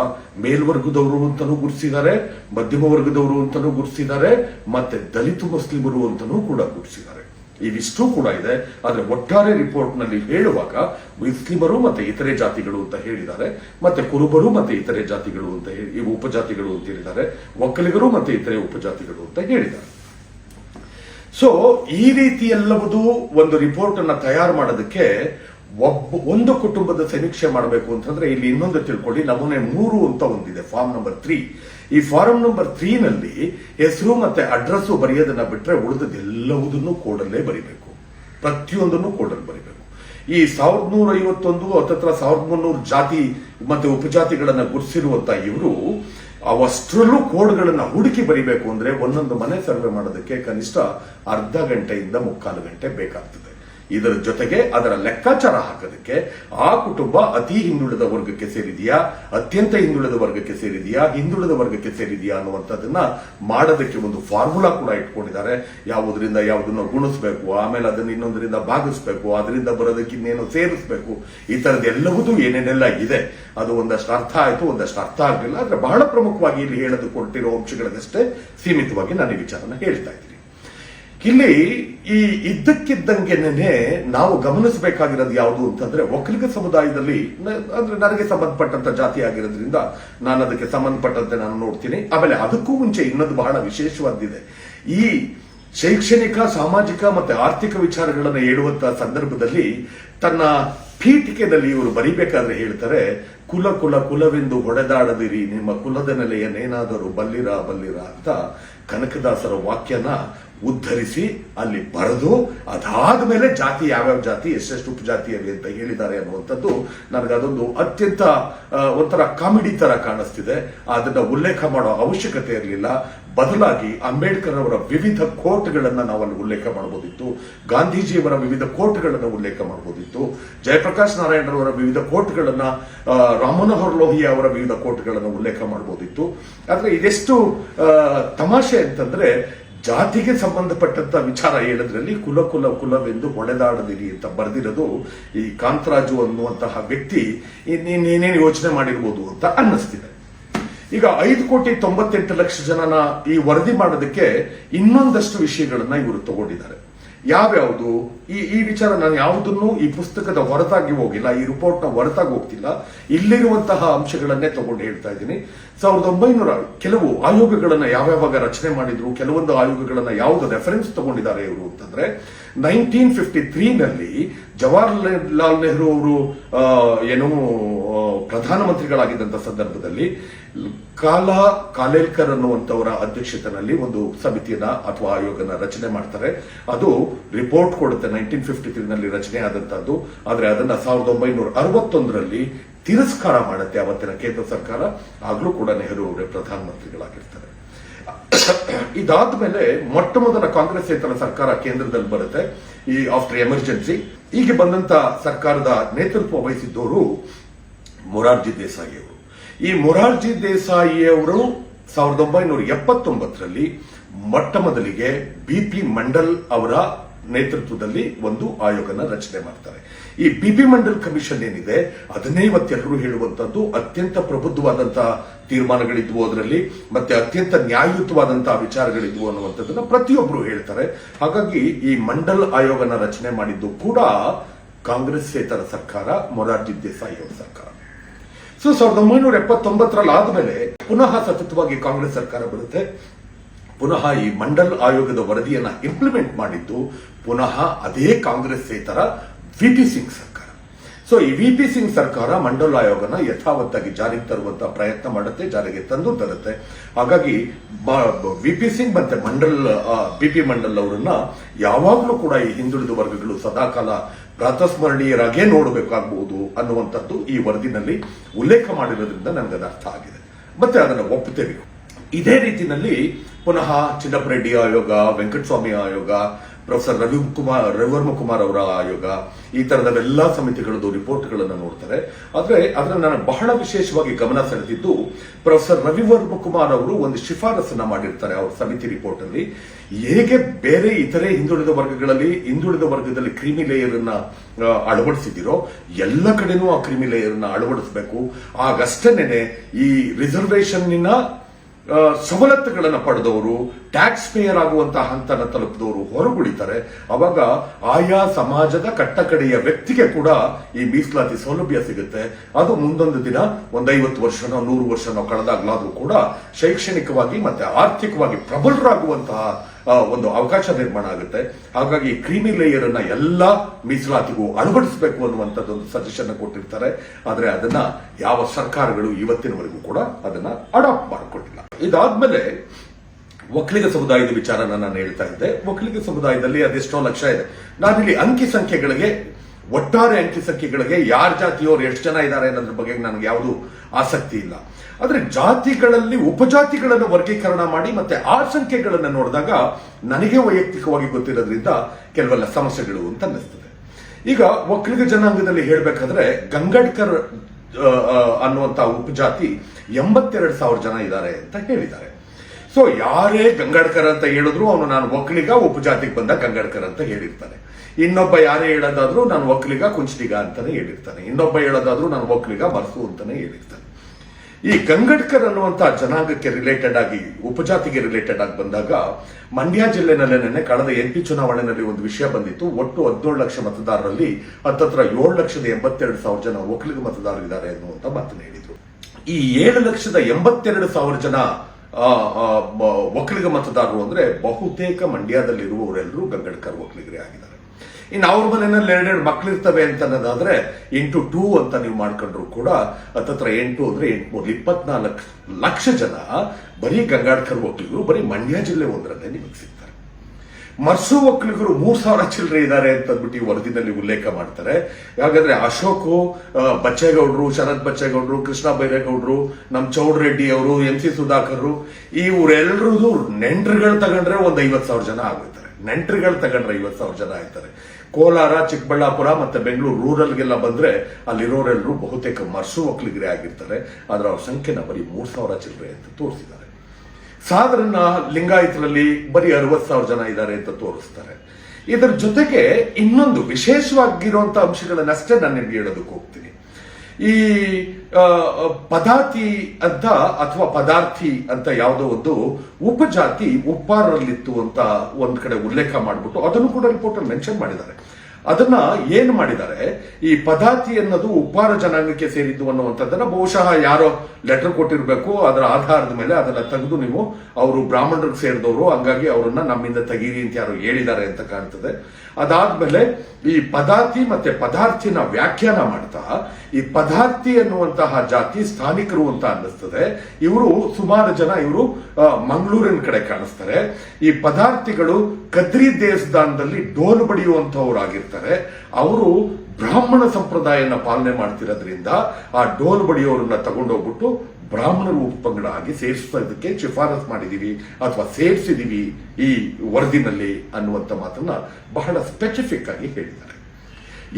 ಮೇಲ್ವರ್ಗದವರು ಅಂತಾನೂ ಗುರುತಿಸಿದ್ದಾರೆ ಮಧ್ಯಮ ವರ್ಗದವರು ಅಂತಾನೂ ಗುರುತಿಸಿದ್ದಾರೆ ಮತ್ತೆ ದಲಿತ ಮುಸ್ಲಿಮರು ಅಂತಾನೂ ಕೂಡ ಗುರುತಿಸಿದ್ದಾರೆ ಇವಿಷ್ಟೂ ಕೂಡ ಇದೆ. ಆದ್ರೆ ಒಟ್ಟಾರೆ ರಿಪೋರ್ಟ್ನಲ್ಲಿ ಹೇಳುವಾಗ ಮುಸ್ಲಿಮರು ಮತ್ತೆ ಇತರೆ ಜಾತಿಗಳು ಅಂತ ಹೇಳಿದ್ದಾರೆ, ಮತ್ತೆ ಕುರುಬರು ಮತ್ತೆ ಇತರೆ ಜಾತಿಗಳು ಅಂತ ಹೇಳಿ ಉಪಜಾತಿಗಳು ಅಂತ ಹೇಳಿದ್ದಾರೆ, ಒಕ್ಕಲಿಗರು ಮತ್ತೆ ಇತರೆ ಉಪಜಾತಿಗಳು ಅಂತ ಹೇಳಿದ್ದಾರೆ. ಸೊ ಈ ರೀತಿ ಎಲ್ಲವುದು ಒಂದು ರಿಪೋರ್ಟ್ ಅನ್ನ ತಯಾರು ಮಾಡೋದಕ್ಕೆ ಒಬ್ಬ ಒಂದು ಕುಟುಂಬದ ಸಮೀಕ್ಷೆ ಮಾಡಬೇಕು ಅಂತಂದ್ರೆ ಇಲ್ಲಿ ಇನ್ನೊಂದು ತಿಳ್ಕೊಳ್ಳಿ, ನಮೂನೆ ಮೂರು ಅಂತ ಒಂದಿದೆ, ಫಾರ್ಮ್ ನಂಬರ್ ತ್ರೀ. ಈ ಫಾರ್ಮ್ ನಂಬರ್ ತ್ರೀ ನಲ್ಲಿ ಹೆಸರು ಮತ್ತೆ ಅಡ್ರೆಸ್ ಬರೆಯೋದನ್ನ ಬಿಟ್ರೆ ಉಳಿದದೆಲ್ಲವುದನ್ನು ಕೋಡಲ್ಲೇ ಬರಿಬೇಕು. ಪ್ರತಿಯೊಂದನ್ನು ಕೋಡಲ್ಲಿ ಬರಿಬೇಕು. ಈ ಸಾವಿರದ ನೂರ ಐವತ್ತೊಂದು ಹತ್ತತ್ರ ಸಾವಿರದ ಮುನ್ನೂರು ಜಾತಿ ಮತ್ತೆ ಉಪಜಾತಿಗಳನ್ನ ಗುರುತಿಸಿರುವಂತ ಇವರು, ಅವಷ್ಟರಲ್ಲೂ ಕೋಡ್ಗಳನ್ನ ಹುಡುಕಿ ಬರಿಬೇಕು ಅಂದ್ರೆ ಒಂದೊಂದು ಮನೆ ಸರ್ವೆ ಮಾಡೋದಕ್ಕೆ ಕನಿಷ್ಠ ಅರ್ಧ ಗಂಟೆಯಿಂದ ಮುಕ್ಕಾಲು ಗಂಟೆ ಬೇಕಾಗ್ತದೆ. ಇದರ ಜೊತೆಗೆ ಅದರ ಲೆಕ್ಕಾಚಾರ ಹಾಕೋದಕ್ಕೆ ಆ ಕುಟುಂಬ ಅತಿ ಹಿಂದುಳಿದ ವರ್ಗಕ್ಕೆ ಸೇರಿದೆಯಾ? ಅತ್ಯಂತ ಹಿಂದುಳಿದ ವರ್ಗಕ್ಕೆ ಸೇರಿದೆಯಾ? ಹಿಂದುಳಿದ ವರ್ಗಕ್ಕೆ ಸೇರಿದೆಯಾ ಅನ್ನುವಂಥದ್ದನ್ನ ಮಾಡೋದಕ್ಕೆ ಒಂದು ಫಾರ್ಮುಲಾ ಕೂಡ ಇಟ್ಕೊಂಡಿದ್ದಾರೆ. ಯಾವುದರಿಂದ ಯಾವುದನ್ನು ಗುಣಿಸ್ಬೇಕು, ಆಮೇಲೆ ಅದನ್ನ ಇನ್ನೊಂದರಿಂದ ಭಾಗಿಸ್ಬೇಕು, ಅದರಿಂದ ಬರೋದಕ್ಕೆ ಇನ್ನೇನು ಸೇರಿಸ್ಬೇಕು, ಈ ಥರದ್ದೆಲ್ಲವೂ ಏನೇನೆಲ್ಲ ಇದೆ. ಅದು ಒಂದಷ್ಟು ಅರ್ಥ ಆಯಿತು, ಒಂದಷ್ಟು ಅರ್ಥ ಆಗಲಿಲ್ಲ, ಆದರೆ ಬಹಳ ಪ್ರಮುಖವಾಗಿ ಇಲ್ಲಿ ಹೇಳೋದು ಕೊಟ್ಟಿರೋ ಅಂಶಗಳಿಗಷ್ಟೇ ಸೀಮಿತವಾಗಿ ನಾನು ಈ ವಿಚಾರನ ಹೇಳ್ತಾ ಇದ್ದೀನಿ. ಇಲ್ಲಿ ಈ ಇದ್ದಕ್ಕಿದ್ದಂಗೆನೆ ನಾವು ಗಮನಿಸಬೇಕಾಗಿರೋದು ಯಾವುದು ಅಂತಂದ್ರೆ ಒಕ್ಕಲಿಗ ಸಮುದಾಯದಲ್ಲಿ ಅಂದ್ರೆ ನನಗೆ ಸಂಬಂಧಪಟ್ಟಂತ ಜಾತಿ ಆಗಿರೋದ್ರಿಂದ ನಾನು ಅದಕ್ಕೆ ಸಂಬಂಧಪಟ್ಟಂತೆ ನಾನು ನೋಡ್ತೀನಿ. ಆಮೇಲೆ ಅದಕ್ಕೂ ಮುಂಚೆ ಇನ್ನೊಂದು ಬಹಳ ವಿಶೇಷವಾದಿದೆ ಈ ಶೈಕ್ಷಣಿಕ, ಸಾಮಾಜಿಕ ಮತ್ತೆ ಆರ್ಥಿಕ ವಿಚಾರಗಳನ್ನು ಹೇಳುವಂತಹ ಸಂದರ್ಭದಲ್ಲಿ ತನ್ನ ಪೀಠಿಕೆದಲ್ಲಿ ಇವರು ಬರಿಬೇಕಾದ್ರೆ ಹೇಳ್ತಾರೆ ಕುಲ ಕುಲ ಕುಲವೆಂದು ಹೊಡೆದಾಡದಿರಿ. ನಿಮ್ಮ ಕುಲದ ನೆಲೆಯನ್ನೇನಾದರೂ ಬಲ್ಲಿರ ಬಲ್ಲಿರ ಅಂತ ಕನಕದಾಸರ ವಾಕ್ಯನ ಉದ್ಧರಿಸಿ ಅಲ್ಲಿ ಬರೆದು ಅದಾದ ಮೇಲೆ ಜಾತಿ ಯಾವ್ಯಾವ ಜಾತಿ, ಎಷ್ಟೆಷ್ಟು ಉಪಜಾತಿಯವೆ ಅಂತ ಹೇಳಿದ್ದಾರೆ ಅನ್ನುವಂಥದ್ದು ನನಗದೊಂದು ಅತ್ಯಂತ ಒಂಥರ ಕಾಮಿಡಿ ತರ ಕಾಣಿಸ್ತಿದೆ. ಅದನ್ನ ಉಲ್ಲೇಖ ಮಾಡೋ ಅವಶ್ಯಕತೆ ಇರಲಿಲ್ಲ. ಬದಲಾಗಿ ಅಂಬೇಡ್ಕರ್ ಅವರ ವಿವಿಧ ಕೋಟ್ಗಳನ್ನ ನಾವಲ್ಲಿ ಉಲ್ಲೇಖ ಮಾಡಬಹುದಿತ್ತು. ಗಾಂಧೀಜಿಯವರ ವಿವಿಧ ಕೋರ್ಟ್ಗಳನ್ನು ಉಲ್ಲೇಖ ಮಾಡಬಹುದಿತ್ತು. ಜಯಪ್ರಕಾಶ್ ನಾರಾಯಣರವರ ವಿವಿಧ ಕೋರ್ಟ್ಗಳನ್ನ ರಾಮ ಮನೋಹರ್ ಲೋಹಿಯಾ ಅವರ ವಿವಿಧ ಕೋಟ್ಗಳನ್ನು ಉಲ್ಲೇಖ ಮಾಡಬಹುದಿತ್ತು. ಆದರೆ ಇದೆಷ್ಟು ತಮಾಷೆ ಅಂತಂದ್ರೆ ಜಾತಿಗೆ ಸಂಬಂಧಪಟ್ಟಂತ ವಿಚಾರ ಹೇಳಿದ್ರಲ್ಲಿ ಕುಲ ಕುಲ ಕುಲವೆಂದು ಹೊಳೆದಾಡದಿರಿ ಅಂತ ಬರೆದಿರೋದು ಈ ಕಾಂತರಾಜು ಅನ್ನುವಂತಹ ವ್ಯಕ್ತಿ ಇನ್ನೇನೇನು ಯೋಚನೆ ಮಾಡಿರ್ಬೋದು ಅಂತ ಅನ್ನಿಸ್ತಿದೆ. ಈಗ ಐದು ಕೋಟಿ ತೊಂಬತ್ತೆಂಟು ಲಕ್ಷ ಜನನ ಈ ವರದಿ ಮಾಡೋದಕ್ಕೆ ಇನ್ನೊಂದಷ್ಟು ವಿಷಯಗಳನ್ನ ಇವರು ತಗೊಂಡಿದ್ದಾರೆ. ಯಾವ್ಯಾವುದು? ಈ ಈ ವಿಚಾರ ನಾನು ಯಾವುದನ್ನು ಈ ಪುಸ್ತಕದ ಹೊರತಾಗಿ ಹೋಗಿಲ್ಲ, ಈ ರಿಪೋರ್ಟ್ ಹೊರತಾಗಿ ಹೋಗ್ತಿಲ್ಲ. ಇಲ್ಲಿರುವಂತಹ ಅಂಶಗಳನ್ನೇ ತಗೊಂಡು ಹೇಳ್ತಾ ಇದ್ದೀನಿ. ಸಾವಿರದ ಒಂಬೈನೂರ ಕೆಲವು ಆಯೋಗಗಳನ್ನ ಯಾವ್ಯಾವಾಗ ರಚನೆ ಮಾಡಿದ್ರು, ಕೆಲವೊಂದು ಆಯೋಗಗಳನ್ನ ಯಾವುದು ರೆಫರೆನ್ಸ್ ತಗೊಂಡಿದ್ದಾರೆ ಇವರು ಅಂತಂದ್ರೆ, ನೈನ್ಟೀನ್ ಫಿಫ್ಟಿ ತ್ರೀ ನಲ್ಲಿ ಜವಾಹರ್ಲಾಲ್ ನೆಹರು ಅವರು ಏನು ಪ್ರಧಾನಮಂತ್ರಿಗಳಾಗಿದ್ದಂತ ಸಂದರ್ಭದಲ್ಲಿ ಕಾಲಾ ಕಾಲೇಲ್ಕರ್ ಅನ್ನುವಂತವರ ಅಧ್ಯಕ್ಷತೆಯಲ್ಲಿ ಒಂದು ಸಮಿತಿಯನ್ನ ಅಥವಾ ಆಯೋಗನ ರಚನೆ ಮಾಡ್ತಾರೆ. ಅದು ರಿಪೋರ್ಟ್ ಕೊಡುತ್ತೆ ನೈನ್ಟೀನ್ ಫಿಫ್ಟಿ ತ್ರೀ ನಲ್ಲಿ ರಚನೆ ಆದಂತಹದ್ದು ಆದ್ರೆ ಅದನ್ನ ಸಾವಿರದ ಒಂಬೈನೂರ ಅರವತ್ತೊಂದರಲ್ಲಿ ತಿರಸ್ಕಾರ ಮಾಡುತ್ತೆ ಅವತ್ತಿನ ಕೇಂದ್ರ ಸರ್ಕಾರ. ಆಗ್ಲೂ ಕೂಡ ನೆಹರು ಅವರೇ ಪ್ರಧಾನಮಂತ್ರಿಗಳಾಗಿರ್ತಾರೆ. ಇದಾದ್ಮೇಲೆ ಮೊಟ್ಟ ಮೊದಲ ಕಾಂಗ್ರೆಸ್ಸೇತರ ಸರ್ಕಾರ ಕೇಂದ್ರದಲ್ಲಿ ಬರುತ್ತೆ. ಈ ಆಫ್ಟರ್ ಎಮರ್ಜೆನ್ಸಿ. ಈಗ ಬಂದಂತ ಸರ್ಕಾರದ ನೇತೃತ್ವ ವಹಿಸಿದ್ದವರು ಮೊರಾರ್ಜಿ ದೇಸಾಯಿ ಅವರು. ಈ ಮೊರಾರ್ಜಿ ದೇಸಾಯಿ ಅವರು ಸಾವಿರದ ಒಂಬೈನೂರ ಎಪ್ಪತ್ತೊಂಬತ್ತರಲ್ಲಿ ಮೊಟ್ಟ ಮೊದಲಿಗೆ ಬಿ ಮಂಡಲ್ ಅವರ ನೇತೃತ್ವದಲ್ಲಿ ಒಂದು ಆಯೋಗನ ರಚನೆ ಮಾಡ್ತಾರೆ. ಈ ಬಿ ಪಿ ಮಂಡಲ್ ಕಮಿಷನ್ ಏನಿದೆ, ಅದನ್ನೇ ಇವತ್ತೆಲ್ಲರೂ ಹೇಳುವಂತದ್ದು ಅತ್ಯಂತ ಪ್ರಬುದ್ಧವಾದಂತಹ ತೀರ್ಮಾನಗಳಿದ್ವು ಅದರಲ್ಲಿ, ಮತ್ತೆ ಅತ್ಯಂತ ನ್ಯಾಯಯುತವಾದಂತಹ ವಿಚಾರಗಳಿದ್ವು ಅನ್ನುವಂಥದ್ದನ್ನ ಪ್ರತಿಯೊಬ್ಬರು ಹೇಳ್ತಾರೆ. ಹಾಗಾಗಿ ಈ ಮಂಡಲ್ ಆಯೋಗನ ರಚನೆ ಮಾಡಿದ್ದು ಕೂಡ ಕಾಂಗ್ರೆಸ್ ಸೇತರ ಸರ್ಕಾರ, ಮೊರಾರ್ಜಿ ದೇಸಾಯಿ ಅವರ ಸರ್ಕಾರ. ಸೊ ಸಾವಿರದ ಒಂಬೈನೂರ ಎಪ್ಪತ್ತೊಂಬತ್ತರಲ್ಲಿ ಆದ್ಮೇಲೆ ಪುನಃ ಸತತವಾಗಿ ಕಾಂಗ್ರೆಸ್ ಸರ್ಕಾರ ಬರುತ್ತೆ. ಪುನಃ ಈ ಮಂಡಲ್ ಆಯೋಗದ ವರದಿಯನ್ನ ಇಂಪ್ಲಿಮೆಂಟ್ ಮಾಡಿದ್ದು ಪುನಃ ಅದೇ ಕಾಂಗ್ರೆಸ್ಸೇತರ ವಿ ಪಿ ಸಿಂಗ್ ಸರ್ಕಾರ. ಸೊ ಈ ವಿ ಪಿ ಸಿಂಗ್ ಸರ್ಕಾರ ಮಂಡಲ್ ಆಯೋಗನ ಯಥಾವತ್ತಾಗಿ ಜಾರಿಗೆ ತರುವಂತ ಪ್ರಯತ್ನ ಮಾಡುತ್ತೆ, ಜಾರಿಗೆ ತಂದು ತರುತ್ತೆ. ಹಾಗಾಗಿ ವಿ ಪಿ ಸಿಂಗ್ ಮತ್ತೆ ಮಂಡಲ್ ಬಿ ಪಿ ಮಂಡಲ್ ಅವರನ್ನ ಯಾವಾಗಲೂ ಕೂಡ ಈ ಹಿಂದುಳಿದ ವರ್ಗಗಳು ಸದಾಕಾಲ ಪ್ರಾತಸ್ಮರಣೀಯರಾಗೇ ನೋಡಬೇಕಾಗಬಹುದು ಅನ್ನುವಂಥದ್ದು ಈ ವರದಿನಲ್ಲಿ ಉಲ್ಲೇಖ ಮಾಡಿರೋದ್ರಿಂದ ಅದು ಅರ್ಥ ಆಗಿದೆ. ಮತ್ತೆ ಅದನ್ನು ಒಪ್ಪುತ್ತೇವೆ. ಇದೇ ರೀತಿಯಲ್ಲಿ ಪುನಃ ಚಿನ್ನಪ್ಪರೆಡ್ಡಿ ಆಯೋಗ, ವೆಂಕಟಸ್ವಾಮಿ ಆಯೋಗ ಪ್ರೊಫೆಸರ್ ರವಿಕುಮಾರ್ ರವಿವರ್ಮ ಕುಮಾರ್ ಅವರ ಆಯೋಗ ಈ ತರದವೆಲ್ಲ ಸಮಿತಿಗಳದ್ದು ರಿಪೋರ್ಟ್ಗಳನ್ನು ನೋಡ್ತಾರೆ. ಆದ್ರೆ ಅದರ ನಾನು ಬಹಳ ವಿಶೇಷವಾಗಿ ಗಮನ ಸೆಳೆದಿದ್ದು ಪ್ರೊಫೆಸರ್ ರವಿವರ್ಮ ಕುಮಾರ್ ಅವರು ಒಂದು ಶಿಫಾರಸನ್ನ ಮಾಡಿರ್ತಾರೆ ಅವರ ಸಮಿತಿ ರಿಪೋರ್ಟ್ ಅಲ್ಲಿ ಹೇಗೆ ಬೇರೆ ಇತರೆ ಹಿಂದುಳಿದ ವರ್ಗಗಳಲ್ಲಿ ಹಿಂದುಳಿದ ವರ್ಗದಲ್ಲಿ ಕ್ರೀಮಿ ಲೇಯರ್ ಅನ್ನ ಅಳವಡಿಸಿದಿರೋ ಎಲ್ಲ ಕಡೆನೂ ಆ ಕ್ರೀಮಿ ಲೇಯರ್ ಅನ್ನ ಅಳವಡಿಸಬೇಕು. ಆಗಷ್ಟೇನೆ ಈ ರಿಸರ್ವೇಶನ್ನಿನ ಆ, ಸವಲತ್ತುಗಳನ್ನು ಪಡೆದವರು ಟ್ಯಾಕ್ಸ್ ಪೇಯರ್ ಆಗುವಂತಹ ಹಂತನ ತಲುಪಿದವರು ಹೊರಗುಳಿತಾರೆ. ಅವಾಗ ಆಯಾ ಸಮಾಜದ ಕಟ್ಟಕಡೆಯ ವ್ಯಕ್ತಿಗೆ ಕೂಡ ಈ ಮೀಸಲಾತಿ ಸೌಲಭ್ಯ ಸಿಗುತ್ತೆ. ಅದು ಮುಂದೊಂದು ದಿನ, ಒಂದೈವತ್ತು ವರ್ಷನೋ, ನೂರು ವರ್ಷನೋ ಕಳೆದಾಗ್ಲಾದ್ರೂ ಕೂಡ ಶೈಕ್ಷಣಿಕವಾಗಿ ಮತ್ತೆ ಆರ್ಥಿಕವಾಗಿ ಪ್ರಬಲರಾಗುವಂತಹ ಒಂದು ಅವಕಾಶ ನಿರ್ಮಾಣ ಆಗುತ್ತೆ. ಹಾಗಾಗಿ ಕ್ರೀಮಿ ಲೇಯರ್ ಅನ್ನ ಎಲ್ಲ ಮೀಸಲಾತಿಗೂ ಅಳವಡಿಸಬೇಕು ಅನ್ನುವಂಥದ್ದು ಒಂದು ಸಜೆಷನ್ ಕೊಟ್ಟಿರ್ತಾರೆ. ಆದರೆ ಅದನ್ನ ಯಾವ ಸರ್ಕಾರಗಳು ಇವತ್ತಿನವರೆಗೂ ಕೂಡ ಅದನ್ನ ಅಡಾಪ್ಟ್ ಮಾಡಿಕೊಂಡಿಲ್ಲ ಇದಾದ್ಮೇಲೆ ಒಕ್ಕಲಿಗ ಸಮುದಾಯದ ವಿಚಾರನ ನಾನು ಹೇಳ್ತಾ ಇದ್ದೆ. ಒಕ್ಕಲಿಗ ಸಮುದಾಯದಲ್ಲಿ ಅದೆಷ್ಟೋ ಲಕ್ಷ ಇದೆ. ನಾನಿಲ್ಲಿ ಅಂಕಿ ಸಂಖ್ಯೆಗಳಿಗೆ, ಒಟ್ಟಾರೆ ಅಂಕಿ ಸಂಖ್ಯೆಗಳಿಗೆ ಯಾರ ಜಾತಿಯವರು ಎಷ್ಟು ಜನ ಇದ್ದಾರೆ ಅನ್ನೋದ್ರ ಬಗ್ಗೆ ನನಗೆ ಯಾವುದು ಆಸಕ್ತಿ ಇಲ್ಲ. ಆದ್ರೆ ಜಾತಿಗಳಲ್ಲಿ ಉಪಜಾತಿಗಳನ್ನು ವರ್ಗೀಕರಣ ಮಾಡಿ ಮತ್ತೆ ಆ ಸಂಖ್ಯೆಗಳನ್ನು ನೋಡಿದಾಗ ನನಗೆ ವೈಯಕ್ತಿಕವಾಗಿ ಗೊತ್ತಿರೋದ್ರಿಂದ ಕೆಲವೆಲ್ಲ ಸಮಸ್ಯೆಗಳು ಅಂತ ಅನ್ನಿಸ್ತದೆ. ಈಗ ಒಕ್ಕಲಿಗ ಜನಾಂಗದಲ್ಲಿ ಹೇಳಬೇಕಾದ್ರೆ ಗಂಗಡ್ಕರ್ ಅನ್ನುವಂತ ಉಪಜಾತಿ ಎಂಬತ್ತೆರಡು ಸಾವಿರ ಜನ ಇದ್ದಾರೆ ಅಂತ ಹೇಳಿದ್ದಾರೆ. ಸೊ ಯಾರೇ ಗಂಗಾಡ್ಕರ್ ಅಂತ ಹೇಳಿದ್ರು ಅವನು ನಾನು ಒಕ್ಕಲಿಗ ಉಪಜಾತಿಗೆ ಬಂದ ಗಂಗಾಡ್ಕರ್ ಅಂತ ಹೇಳಿರ್ತಾನೆ. ಇನ್ನೊಬ್ಬ ಯಾರೇ ಹೇಳೋದಾದ್ರೂ ನಾನು ಒಕ್ಕಲಿಗ ಕುಂಚಿಟಿಗ ಅಂತಾನೆ ಹೇಳಿರ್ತಾನೆ. ಇನ್ನೊಬ್ಬ ಹೇಳೋದಾದ್ರೂ ನಾನು ಒಕ್ಕಲಿಗ ಮರ್ಸು ಅಂತಾನೆ ಹೇಳಿರ್ತಾನೆ. ಈ ಗಂಗಡ್ಕರ್ ಅನ್ನುವಂತ ಜನಾಂಗಕ್ಕೆ ರಿಲೇಟೆಡ್ ಆಗಿ, ಉಪಜಾತಿಗೆ ರಿಲೇಟೆಡ್ ಆಗಿ ಬಂದಾಗ, ಮಂಡ್ಯ ಜಿಲ್ಲೆನಲ್ಲೇನೆ ಕಳೆದ ಎಂಪಿ ಚುನಾವಣೆಯಲ್ಲಿ ಒಂದು ವಿಷಯ ಬಂದಿತ್ತು. ಒಟ್ಟು ಹದಿನೇಳು ಲಕ್ಷ ಮತದಾರರಲ್ಲಿ ಹತ್ತತ್ರ ಏಳು ಲಕ್ಷದ ಎಂಬತ್ತೆರಡು ಸಾವಿರ ಜನ ಒಕ್ಕಲಿಗ ಮತದಾರರಿದ್ದಾರೆ ಎನ್ನುವಂತ ಮಾತನ್ನು ಹೇಳಿದ್ರು. ಈ ಏಳು ಲಕ್ಷದ ಎಂಬತ್ತೆರಡು ಸಾವಿರ ಜನ ಒಕ್ಕಲಿಗ ಮತದಾರರು ಅಂದ್ರೆ ಬಹುತೇಕ ಮಂಡ್ಯದಲ್ಲಿರುವವರೆಲ್ಲರೂ ಗಂಗಡ್ಕರ್ ಒಕ್ಕಲಿಗರೇ ಆಗಿದ್ದಾರೆ. ಇನ್ನು ಅವ್ರ ಮನೆಯಲ್ಲಿ ಎರಡೆರಡು ಮಕ್ಳಿರ್ತವೆ ಅಂತ ಅನ್ನೋದಾದ್ರೆ ಎಂಟು ಟೂ ಅಂತ ನೀವು ಮಾಡ್ಕೊಂಡ್ರು ಕೂಡ ಹತ್ತತ್ರ ಎಂಟು ಅಂದ್ರೆ ಎಂಟುನೂರ ಇಪ್ಪತ್ನಾಲ್ಕು ಲಕ್ಷ ಜನ ಬರೀ ಗಂಗಾಡ್ಕರ್ ಒಕ್ಕಲಿಗರು, ಬರೀ ಮಂಡ್ಯ ಜಿಲ್ಲೆ ಒಂದರಲ್ಲೇ ನಿಮಗೆ ಸಿಗ್ತಾರೆ. ಮರ್ಸು ಒಕ್ಕಲಿಗರು ಮೂರ್ ಸಾವಿರ ಚಿಲ್ಲರೆ ಇದ್ದಾರೆ ಅಂತ ಅಂದ್ಬಿಟ್ಟು ಈ ವರದಿನಲ್ಲಿ ಉಲ್ಲೇಖ ಮಾಡ್ತಾರೆ. ಯಾಕಂದ್ರೆ ಅಶೋಕು ಬಚ್ಚೇಗೌಡ್ರು, ಶರತ್ ಬಚ್ಚೇಗೌಡರು, ಕೃಷ್ಣ ಬೈರೇಗೌಡರು, ನಮ್ ಚೌಡ್ರೆಡ್ಡಿ ಅವರು ಎಂ ಸಿ ಸುಧಾಕರ್ ಇವರೆಲ್ಲರದು ನೆಂಟ್ರುಗಳು ತಗೊಂಡ್ರೆ ಒಂದ್ ಐವತ್ ಸಾವಿರ ಜನ ಆಗುತ್ತಾರೆ ನೆಂಟರುಗಳು ತಗೊಂಡ್ರೆ ಐವತ್ ಸಾವಿರ ಜನ ಆಯ್ತಾರೆ. ಕೋಲಾರ, ಚಿಕ್ಕಬಳ್ಳಾಪುರ ಮತ್ತೆ ಬೆಂಗಳೂರು ರೂರಲ್ಗೆಲ್ಲ ಬಂದ್ರೆ ಅಲ್ಲಿರೋರೆಲ್ಲರೂ ಬಹುತೇಕ ಮರ್ಸು ಒಕ್ಕಲಿಗರೇ ಆಗಿರ್ತಾರೆ. ಆದರೆ ಅವ್ರ ಸಂಖ್ಯೆನ ಬರೀ ಮೂರು ಸಾವಿರ ಚಿಲ್ಲರೆ ಅಂತ ತೋರಿಸಿದ್ದಾರೆ. ಸಾಧಾರಣ ಲಿಂಗಾಯತರಲ್ಲಿ ಬರೀ ಅರವತ್ತು ಸಾವಿರ ಜನ ಇದ್ದಾರೆ ಅಂತ ತೋರಿಸ್ತಾರೆ. ಇದರ ಜೊತೆಗೆ ಇನ್ನೊಂದು ವಿಶೇಷವಾಗಿರುವಂತಹ ಅಂಶಗಳನ್ನಷ್ಟೇ ನಾನು ನಿಮ್ಗೆ ಹೇಳೋದಕ್ಕೆ. ಈ ಪದಾತಿ ಅಂತ ಅಥವಾ ಪದಾರ್ಥಿ ಅಂತ ಯಾವುದೋ ಒಂದು ಉಪಜಾತಿ ಉಪ್ಪಾರರಲ್ಲಿತ್ತು ಅಂತ ಒಂದ್ ಕಡೆ ಉಲ್ಲೇಖ ಮಾಡಿಬಿಟ್ಟು ಅದನ್ನು ಕೂಡ ರಿಪೋರ್ಟ್ ಅಲ್ಲಿ ಮೆನ್ಷನ್ ಮಾಡಿದ್ದಾರೆ. ಅದನ್ನ ಏನ್ ಮಾಡಿದ್ದಾರೆ? ಈ ಪದಾತಿ ಅನ್ನೋದು ಉಪ್ಪಾರ ಜನಾಂಗಕ್ಕೆ ಸೇರಿದ್ದು ಅನ್ನುವಂಥದ್ದನ್ನ ಬಹುಶಃ ಯಾರೋ ಲೆಟರ್ ಕೊಟ್ಟಿರ್ಬೇಕು, ಅದರ ಆಧಾರದ ಮೇಲೆ ಅದನ್ನ ತೆಗೆದು ನೀವು ಅವರು ಬ್ರಾಹ್ಮಣರಿಗೆ ಸೇರಿದವರು, ಹಂಗಾಗಿ ಅವರನ್ನ ನಮ್ಮಿಂದ ತೆಗೀರಿ ಅಂತ ಯಾರು ಹೇಳಿದ್ದಾರೆ ಅಂತ ಕಾಣ್ತದೆ. ಅದಾದ್ಮೇಲೆ ಈ ಪದಾತಿ ಮತ್ತೆ ಪದಾರ್ಥಿನ ವ್ಯಾಖ್ಯಾನ ಮಾಡ್ತಾ, ಈ ಪದಾರ್ಥಿ ಅನ್ನುವಂತಹ ಜಾತಿ ಸ್ಥಾನಿಕರು ಅಂತ ಅನ್ನಿಸ್ತದೆ. ಇವರು ಸುಮಾರು ಜನ ಇವರು ಮಂಗಳೂರಿನ ಕಡೆ ಕಾಣಿಸ್ತಾರೆ. ಈ ಪದಾರ್ಥಿಗಳು ಕದ್ರಿ ದೇವಸ್ಥಾನದಲ್ಲಿ ಡೋಲು ಬಡಿಯುವಂತವರಾಗಿರ್ತಾರೆ ಅವರು ಬ್ರಾಹ್ಮಣ ಸಂಪ್ರದಾಯನ ಪಾಲನೆ ಮಾಡ್ತಿರೋದ್ರಿಂದ ಆ ಡೋಲ್ ಬಡಿಯೋರನ್ನ ತಗೊಂಡೋಗ್ಬಿಟ್ಟು ಬ್ರಾಹ್ಮಣರು ಉಪಂಗಡ ಆಗಿ ಸೇರಿಸೋದಕ್ಕೆ ಶಿಫಾರಸ್ ಮಾಡಿದೀವಿ ಅಥವಾ ಸೇರಿಸಿದೀವಿ ಈ ವರದಿನಲ್ಲಿ ಅನ್ನುವಂತ ಮಾತನ್ನ ಬಹಳ ಸ್ಪೆಸಿಫಿಕ್ ಆಗಿ ಹೇಳಿದ್ದಾರೆ.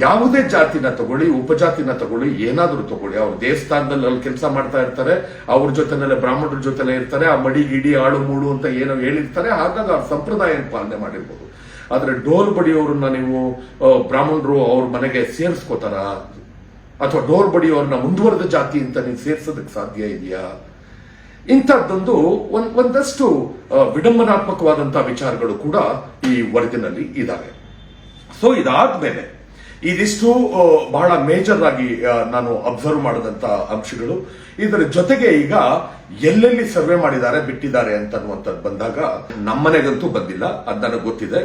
ಯಾವುದೇ ಜಾತಿನ ತಗೊಳ್ಳಿ, ಉಪಜಾತಿನ ತಗೊಳ್ಳಿ, ಏನಾದರೂ ತಗೊಳ್ಳಿ, ಅವ್ರ ದೇವಸ್ಥಾನದಲ್ಲಿ ಅಲ್ಲಿ ಕೆಲಸ ಮಾಡ್ತಾ ಇರ್ತಾರೆ, ಅವ್ರ ಜೊತೆನಲ್ಲೇ ಬ್ರಾಹ್ಮಣರ ಜೊತೆಲೆ ಇರ್ತಾರೆ, ಆ ಮಡಿ ಗಿಡಿ ಆಳು ಮೂಳು ಅಂತ ಏನೋ ಹೇಳಿರ್ತಾರೆ ಹಾಗಾಗಿ ಅವ್ರ ಸಂಪ್ರದಾಯ ಪಾಲನೆ ಮಾಡಿರ್ಬೋದು. ಆದ್ರೆ ಡೋಲ್ ಬಡಿಯೋರನ್ನ ನೀವು ಬ್ರಾಹ್ಮಣರು ಅವ್ರ ಮನೆಗೆ ಸೇರಿಸ್ಕೋತಾರ? ಅಥವಾ ಡೋಲ್ ಬಡಿಯೋರನ್ನ ಮುಂದುವರೆದ ಜಾತಿ ಅಂತ ನೀವು ಸೇರ್ಸೋದಕ್ಕೆ ಸಾಧ್ಯ ಇದೆಯಾ? ಇಂಥದ್ದೊಂದು ಒಂದ್, ಒಂದಷ್ಟು ವಿಡಂಬನಾತ್ಮಕವಾದಂತಹ ವಿಚಾರಗಳು ಕೂಡ ಈ ವರದಿನಲ್ಲಿ ಇದ್ದಾವೆ ಸೊ ಇದಾದ್ಮೇಲೆ ಇದಿಷ್ಟು ಬಹಳ ಮೇಜರ್ ಆಗಿ ನಾನು ಅಬ್ಸರ್ವ್ ಮಾಡಿದಂತ ಅಂಶಗಳು. ಇದರ ಜೊತೆಗೆ ಈಗ ಎಲ್ಲೆಲ್ಲಿ ಸರ್ವೆ ಮಾಡಿದ್ದಾರೆ, ಬಿಟ್ಟಿದ್ದಾರೆ ಅಂತ ಅನ್ನುವಂಥದ್ದು ಬಂದಾಗ ನಮ್ಮನೆಗಂತೂ ಬಂದಿಲ್ಲ, ಅದು ನನಗೆ ಗೊತ್ತಿದೆ.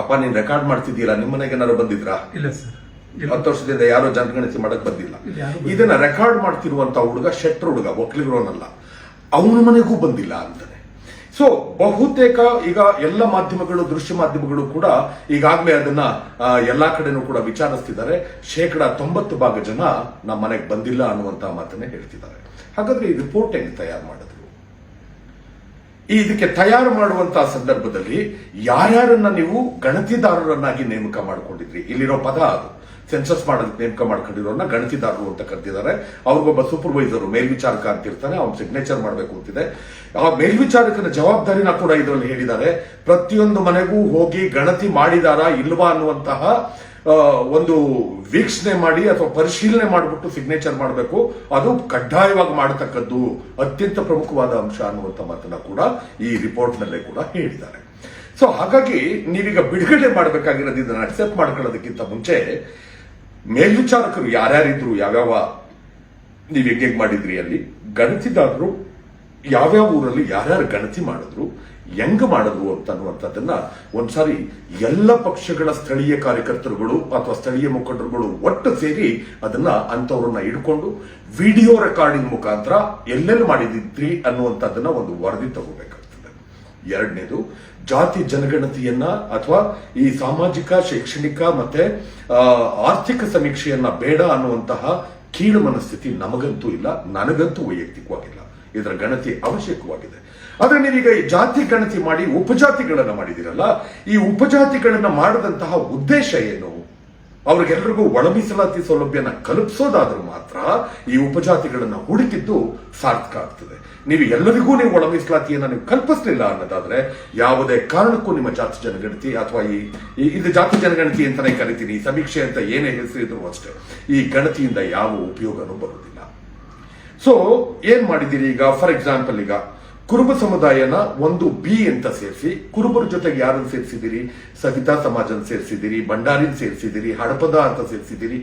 ಅಪ್ಪ ನೀನ್ ರೆಕಾರ್ಡ್ ಮಾಡ್ತಿದ್ದೀರಾ ನಿಮ್ಮನೆಗೆ ಏನಾದ್ರು ಬಂದಿದ್ರಾ? ಇಲ್ಲ ಸರ್. ಹತ್ತು ವರ್ಷದಿಂದ ಯಾರೋ ಜನಗಣತಿ ಮಾಡಕ್ ಬಂದಿಲ್ಲ. ಇದನ್ನ ರೆಕಾರ್ಡ್ ಮಾಡ್ತಿರುವಂತ ಹುಡುಗ ಶೆಟ್ರ್ ಹುಡುಗ ಒಕ್ಲಿಗ್ರೋನಲ್ಲ. ಅವನ ಮನೆಗೂ ಬಂದಿಲ್ಲ ಅಂತಾನೆ. ಸೊ ಬಹುತೇಕ ಈಗ ಎಲ್ಲ ಮಾಧ್ಯಮಗಳು ದೃಶ್ಯ ಮಾಧ್ಯಮಗಳು ಕೂಡ ಈಗಾಗಲೇ ಅದನ್ನ ಎಲ್ಲಾ ಕಡೆನೂ ಕೂಡ ವಿಚಾರಿಸ್ತಿದ್ದಾರೆ. ಶೇಕಡ ತೊಂಬತ್ತು ಭಾಗ ಜನ ನಮ್ಮ ಮನೆಗೆ ಬಂದಿಲ್ಲ ಅನ್ನುವಂತ ಮಾತನ್ನೇ ಹೇಳ್ತಿದ್ದಾರೆ. ಹಾಗಾದ್ರೆ ಈ ರಿಪೋರ್ಟ್ ಹೆಂಗ್ ತಯಾರು ಮಾಡಿದ್ರು ಈ ಇದಕ್ಕೆ ತಯಾರು ಮಾಡುವಂತಹ ಸಂದರ್ಭದಲ್ಲಿ ಯಾರ್ಯಾರನ್ನ ನೀವು ಗಣತಿದಾರರನ್ನಾಗಿ ನೇಮಕ ಮಾಡಿಕೊಂಡಿದ್ರಿ? ಇಲ್ಲಿರೋ ಪದ ಅದು. ಸೆನ್ಸಸ್ ಮಾಡೋದಕ್ಕೆ ನೇಮಕ ಮಾಡ್ಕೊಂಡಿರೋನ್ನ ಗಣತಿದಾರರು ಅಂತ ಕರೆದಿದ್ದಾರೆ. ಅವ್ರಿಗೊಬ್ಬ ಸೂಪರ್ವೈಸರ್ ಮೇಲ್ವಿಚಾರಕ ಅಂತ ಇರ್ತಾನೆ ಅವ್ನು ಸಿಗ್ನೇಚರ್ ಮಾಡಬೇಕು ಅಂತಿದೆ. ಆ ಮೇಲ್ವಿಚಾರಕನ ಜವಾಬ್ದಾರಿನ ಕೂಡ ಇದರಲ್ಲಿ ಹೇಳಿದ್ದಾರೆ. ಪ್ರತಿಯೊಂದು ಮನೆಗೂ ಹೋಗಿ ಗಣತಿ ಮಾಡಿದಾರಾ ಇಲ್ವಾ ಅನ್ನುವಂತಹ ಒಂದು ವೀಕ್ಷಣೆ ಮಾಡಿ ಅಥವಾ ಪರಿಶೀಲನೆ ಮಾಡಿಬಿಟ್ಟು ಸಿಗ್ನೇಚರ್ ಮಾಡಬೇಕು. ಅದು ಕಡ್ಡಾಯವಾಗಿ ಮಾಡತಕ್ಕದ್ದು ಅತ್ಯಂತ ಪ್ರಮುಖವಾದ ಅಂಶ ಅನ್ನುವಂಥ ಮಾತನ್ನ ಕೂಡ ಈ ರಿಪೋರ್ಟ್ ನಲ್ಲೇ ಕೂಡ ಹೇಳಿದ್ದಾರೆ. ಸೊ ಹಾಗಾಗಿ ನೀವೀಗ ಬಿಡುಗಡೆ ಮಾಡಬೇಕಾಗಿರೋದು ಇದನ್ನು ಅಕ್ಸೆಪ್ಟ್ ಮಾಡ್ಕೊಳ್ಳೋದಕ್ಕಿಂತ ಮುಂಚೆ ಮೇಲ್ವಿಚಾರಕರು ಯಾರ್ಯಾರಿದ್ರು, ಯಾವ್ಯಾವ ನೀವು ಹೆಂಗೆ ಮಾಡಿದ್ರಿ ಅಲ್ಲಿ? ಗಣತಿದಾರರು ಯಾವ್ಯಾವ ಊರಲ್ಲಿ ಯಾರ್ಯಾರು ಗಣತಿ ಮಾಡಿದ್ರು? ಹೆಂಗ್ ಮಾಡಿದ್ರು ಅಂತ ಅನ್ನುವಂಥದ್ದನ್ನ ಒಂದ್ಸಾರಿ ಎಲ್ಲ ಪಕ್ಷಗಳ ಸ್ಥಳೀಯ ಕಾರ್ಯಕರ್ತರುಗಳು ಅಥವಾ ಸ್ಥಳೀಯ ಮುಖಂಡರುಗಳು ಒಟ್ಟು ಸೇರಿ ಅದನ್ನ ಅಂತವ್ರನ್ನ ಇಟ್ಕೊಂಡು ವಿಡಿಯೋ ರೆಕಾರ್ಡಿಂಗ್ ಮುಖಾಂತರ ಎಲ್ಲೆಲ್ಲಿ ಮಾಡಿದ್ರಿ ಅನ್ನುವಂಥದ್ದನ್ನ ಒಂದು ವರದಿ ತಗೋಬೇಕಾಗ್ತದೆ. ಎರಡನೇದು, ಜಾತಿ ಜನಗಣತಿಯನ್ನ ಅಥವಾ ಈ ಸಾಮಾಜಿಕ, ಶೈಕ್ಷಣಿಕ ಮತ್ತೆ ಆರ್ಥಿಕ ಸಮೀಕ್ಷೆಯನ್ನ ಬೇಡ ಅನ್ನುವಂತಹ ಕೀಳು ಮನಸ್ಥಿತಿ ನಮಗಂತೂ ಇಲ್ಲ, ನನಗಂತೂ ವೈಯಕ್ತಿಕವಾಗಿಲ್ಲ. ಇದರ ಗಣತಿ ಅವಶ್ಯಕವಾಗಿದೆ. ಆದ್ರೆ ನೀವೀಗ ಈ ಜಾತಿ ಗಣತಿ ಮಾಡಿ ಉಪಜಾತಿಗಳನ್ನ ಮಾಡಿದಿರಲ್ಲ ಈ ಉಪಜಾತಿಗಳನ್ನ ಮಾಡದಂತಹ ಉದ್ದೇಶ ಏನು? ಅವ್ರಿಗೆಲ್ರಿಗೂ ಒಳ ಮೀಸಲಾತಿ ಸೌಲಭ್ಯನ ಕಲ್ಪಿಸೋದಾದ್ರೂ ಮಾತ್ರ ಈ ಉಪಜಾತಿಗಳನ್ನ ಹುಡುಕಿದ್ದು ಸಾರ್ಥಕ ಆಗ್ತದೆ. ನೀವು ಎಲ್ಲರಿಗೂ ನೀವು ಒಳ ನೀವು ಕಲ್ಪಿಸಲಿಲ್ಲ ಅನ್ನೋದಾದ್ರೆ ಯಾವುದೇ ಕಾರಣಕ್ಕೂ ನಿಮ್ಮ ಜಾತಿ ಜನಗಣತಿ ಅಥವಾ ಈ ಇದು ಜಾತಿ ಜನಗಣತಿ ಅಂತಾನೆ ಕರಿತೀನಿ. ಸಮೀಕ್ಷೆ ಅಂತ ಏನೇ ಹೆಸರಿದ್ರು ಅಷ್ಟೇ. ಈ ಗಣತಿಯಿಂದ ಯಾವ ಉಪಯೋಗನೂ ಬರುವುದಿಲ್ಲ. ಸೊ ಏನ್ ಮಾಡಿದ್ದೀರಿ ಈಗ? ಫಾರ್ ಎಕ್ಸಾಂಪಲ್ ಈಗ ಕುರುಬ ಸಮುದಾಯನ ಒಂದು ಬಿ ಅಂತ ಸೇರಿಸಿ, ಕುರುಬರ ಜೊತೆಗೆ ಯಾರನ್ನು ಸೇರಿಸಿದಿರಿ? ಸವಿತಾ ಸಮಾಜನ ಸೇರಿಸಿದಿರಿ, ಭಂಡಾರಿನ ಸೇರಿಸಿದಿರಿ, ಹಡಪದ ಅಂತ ಸೇರಿಸಿದಿರಿ,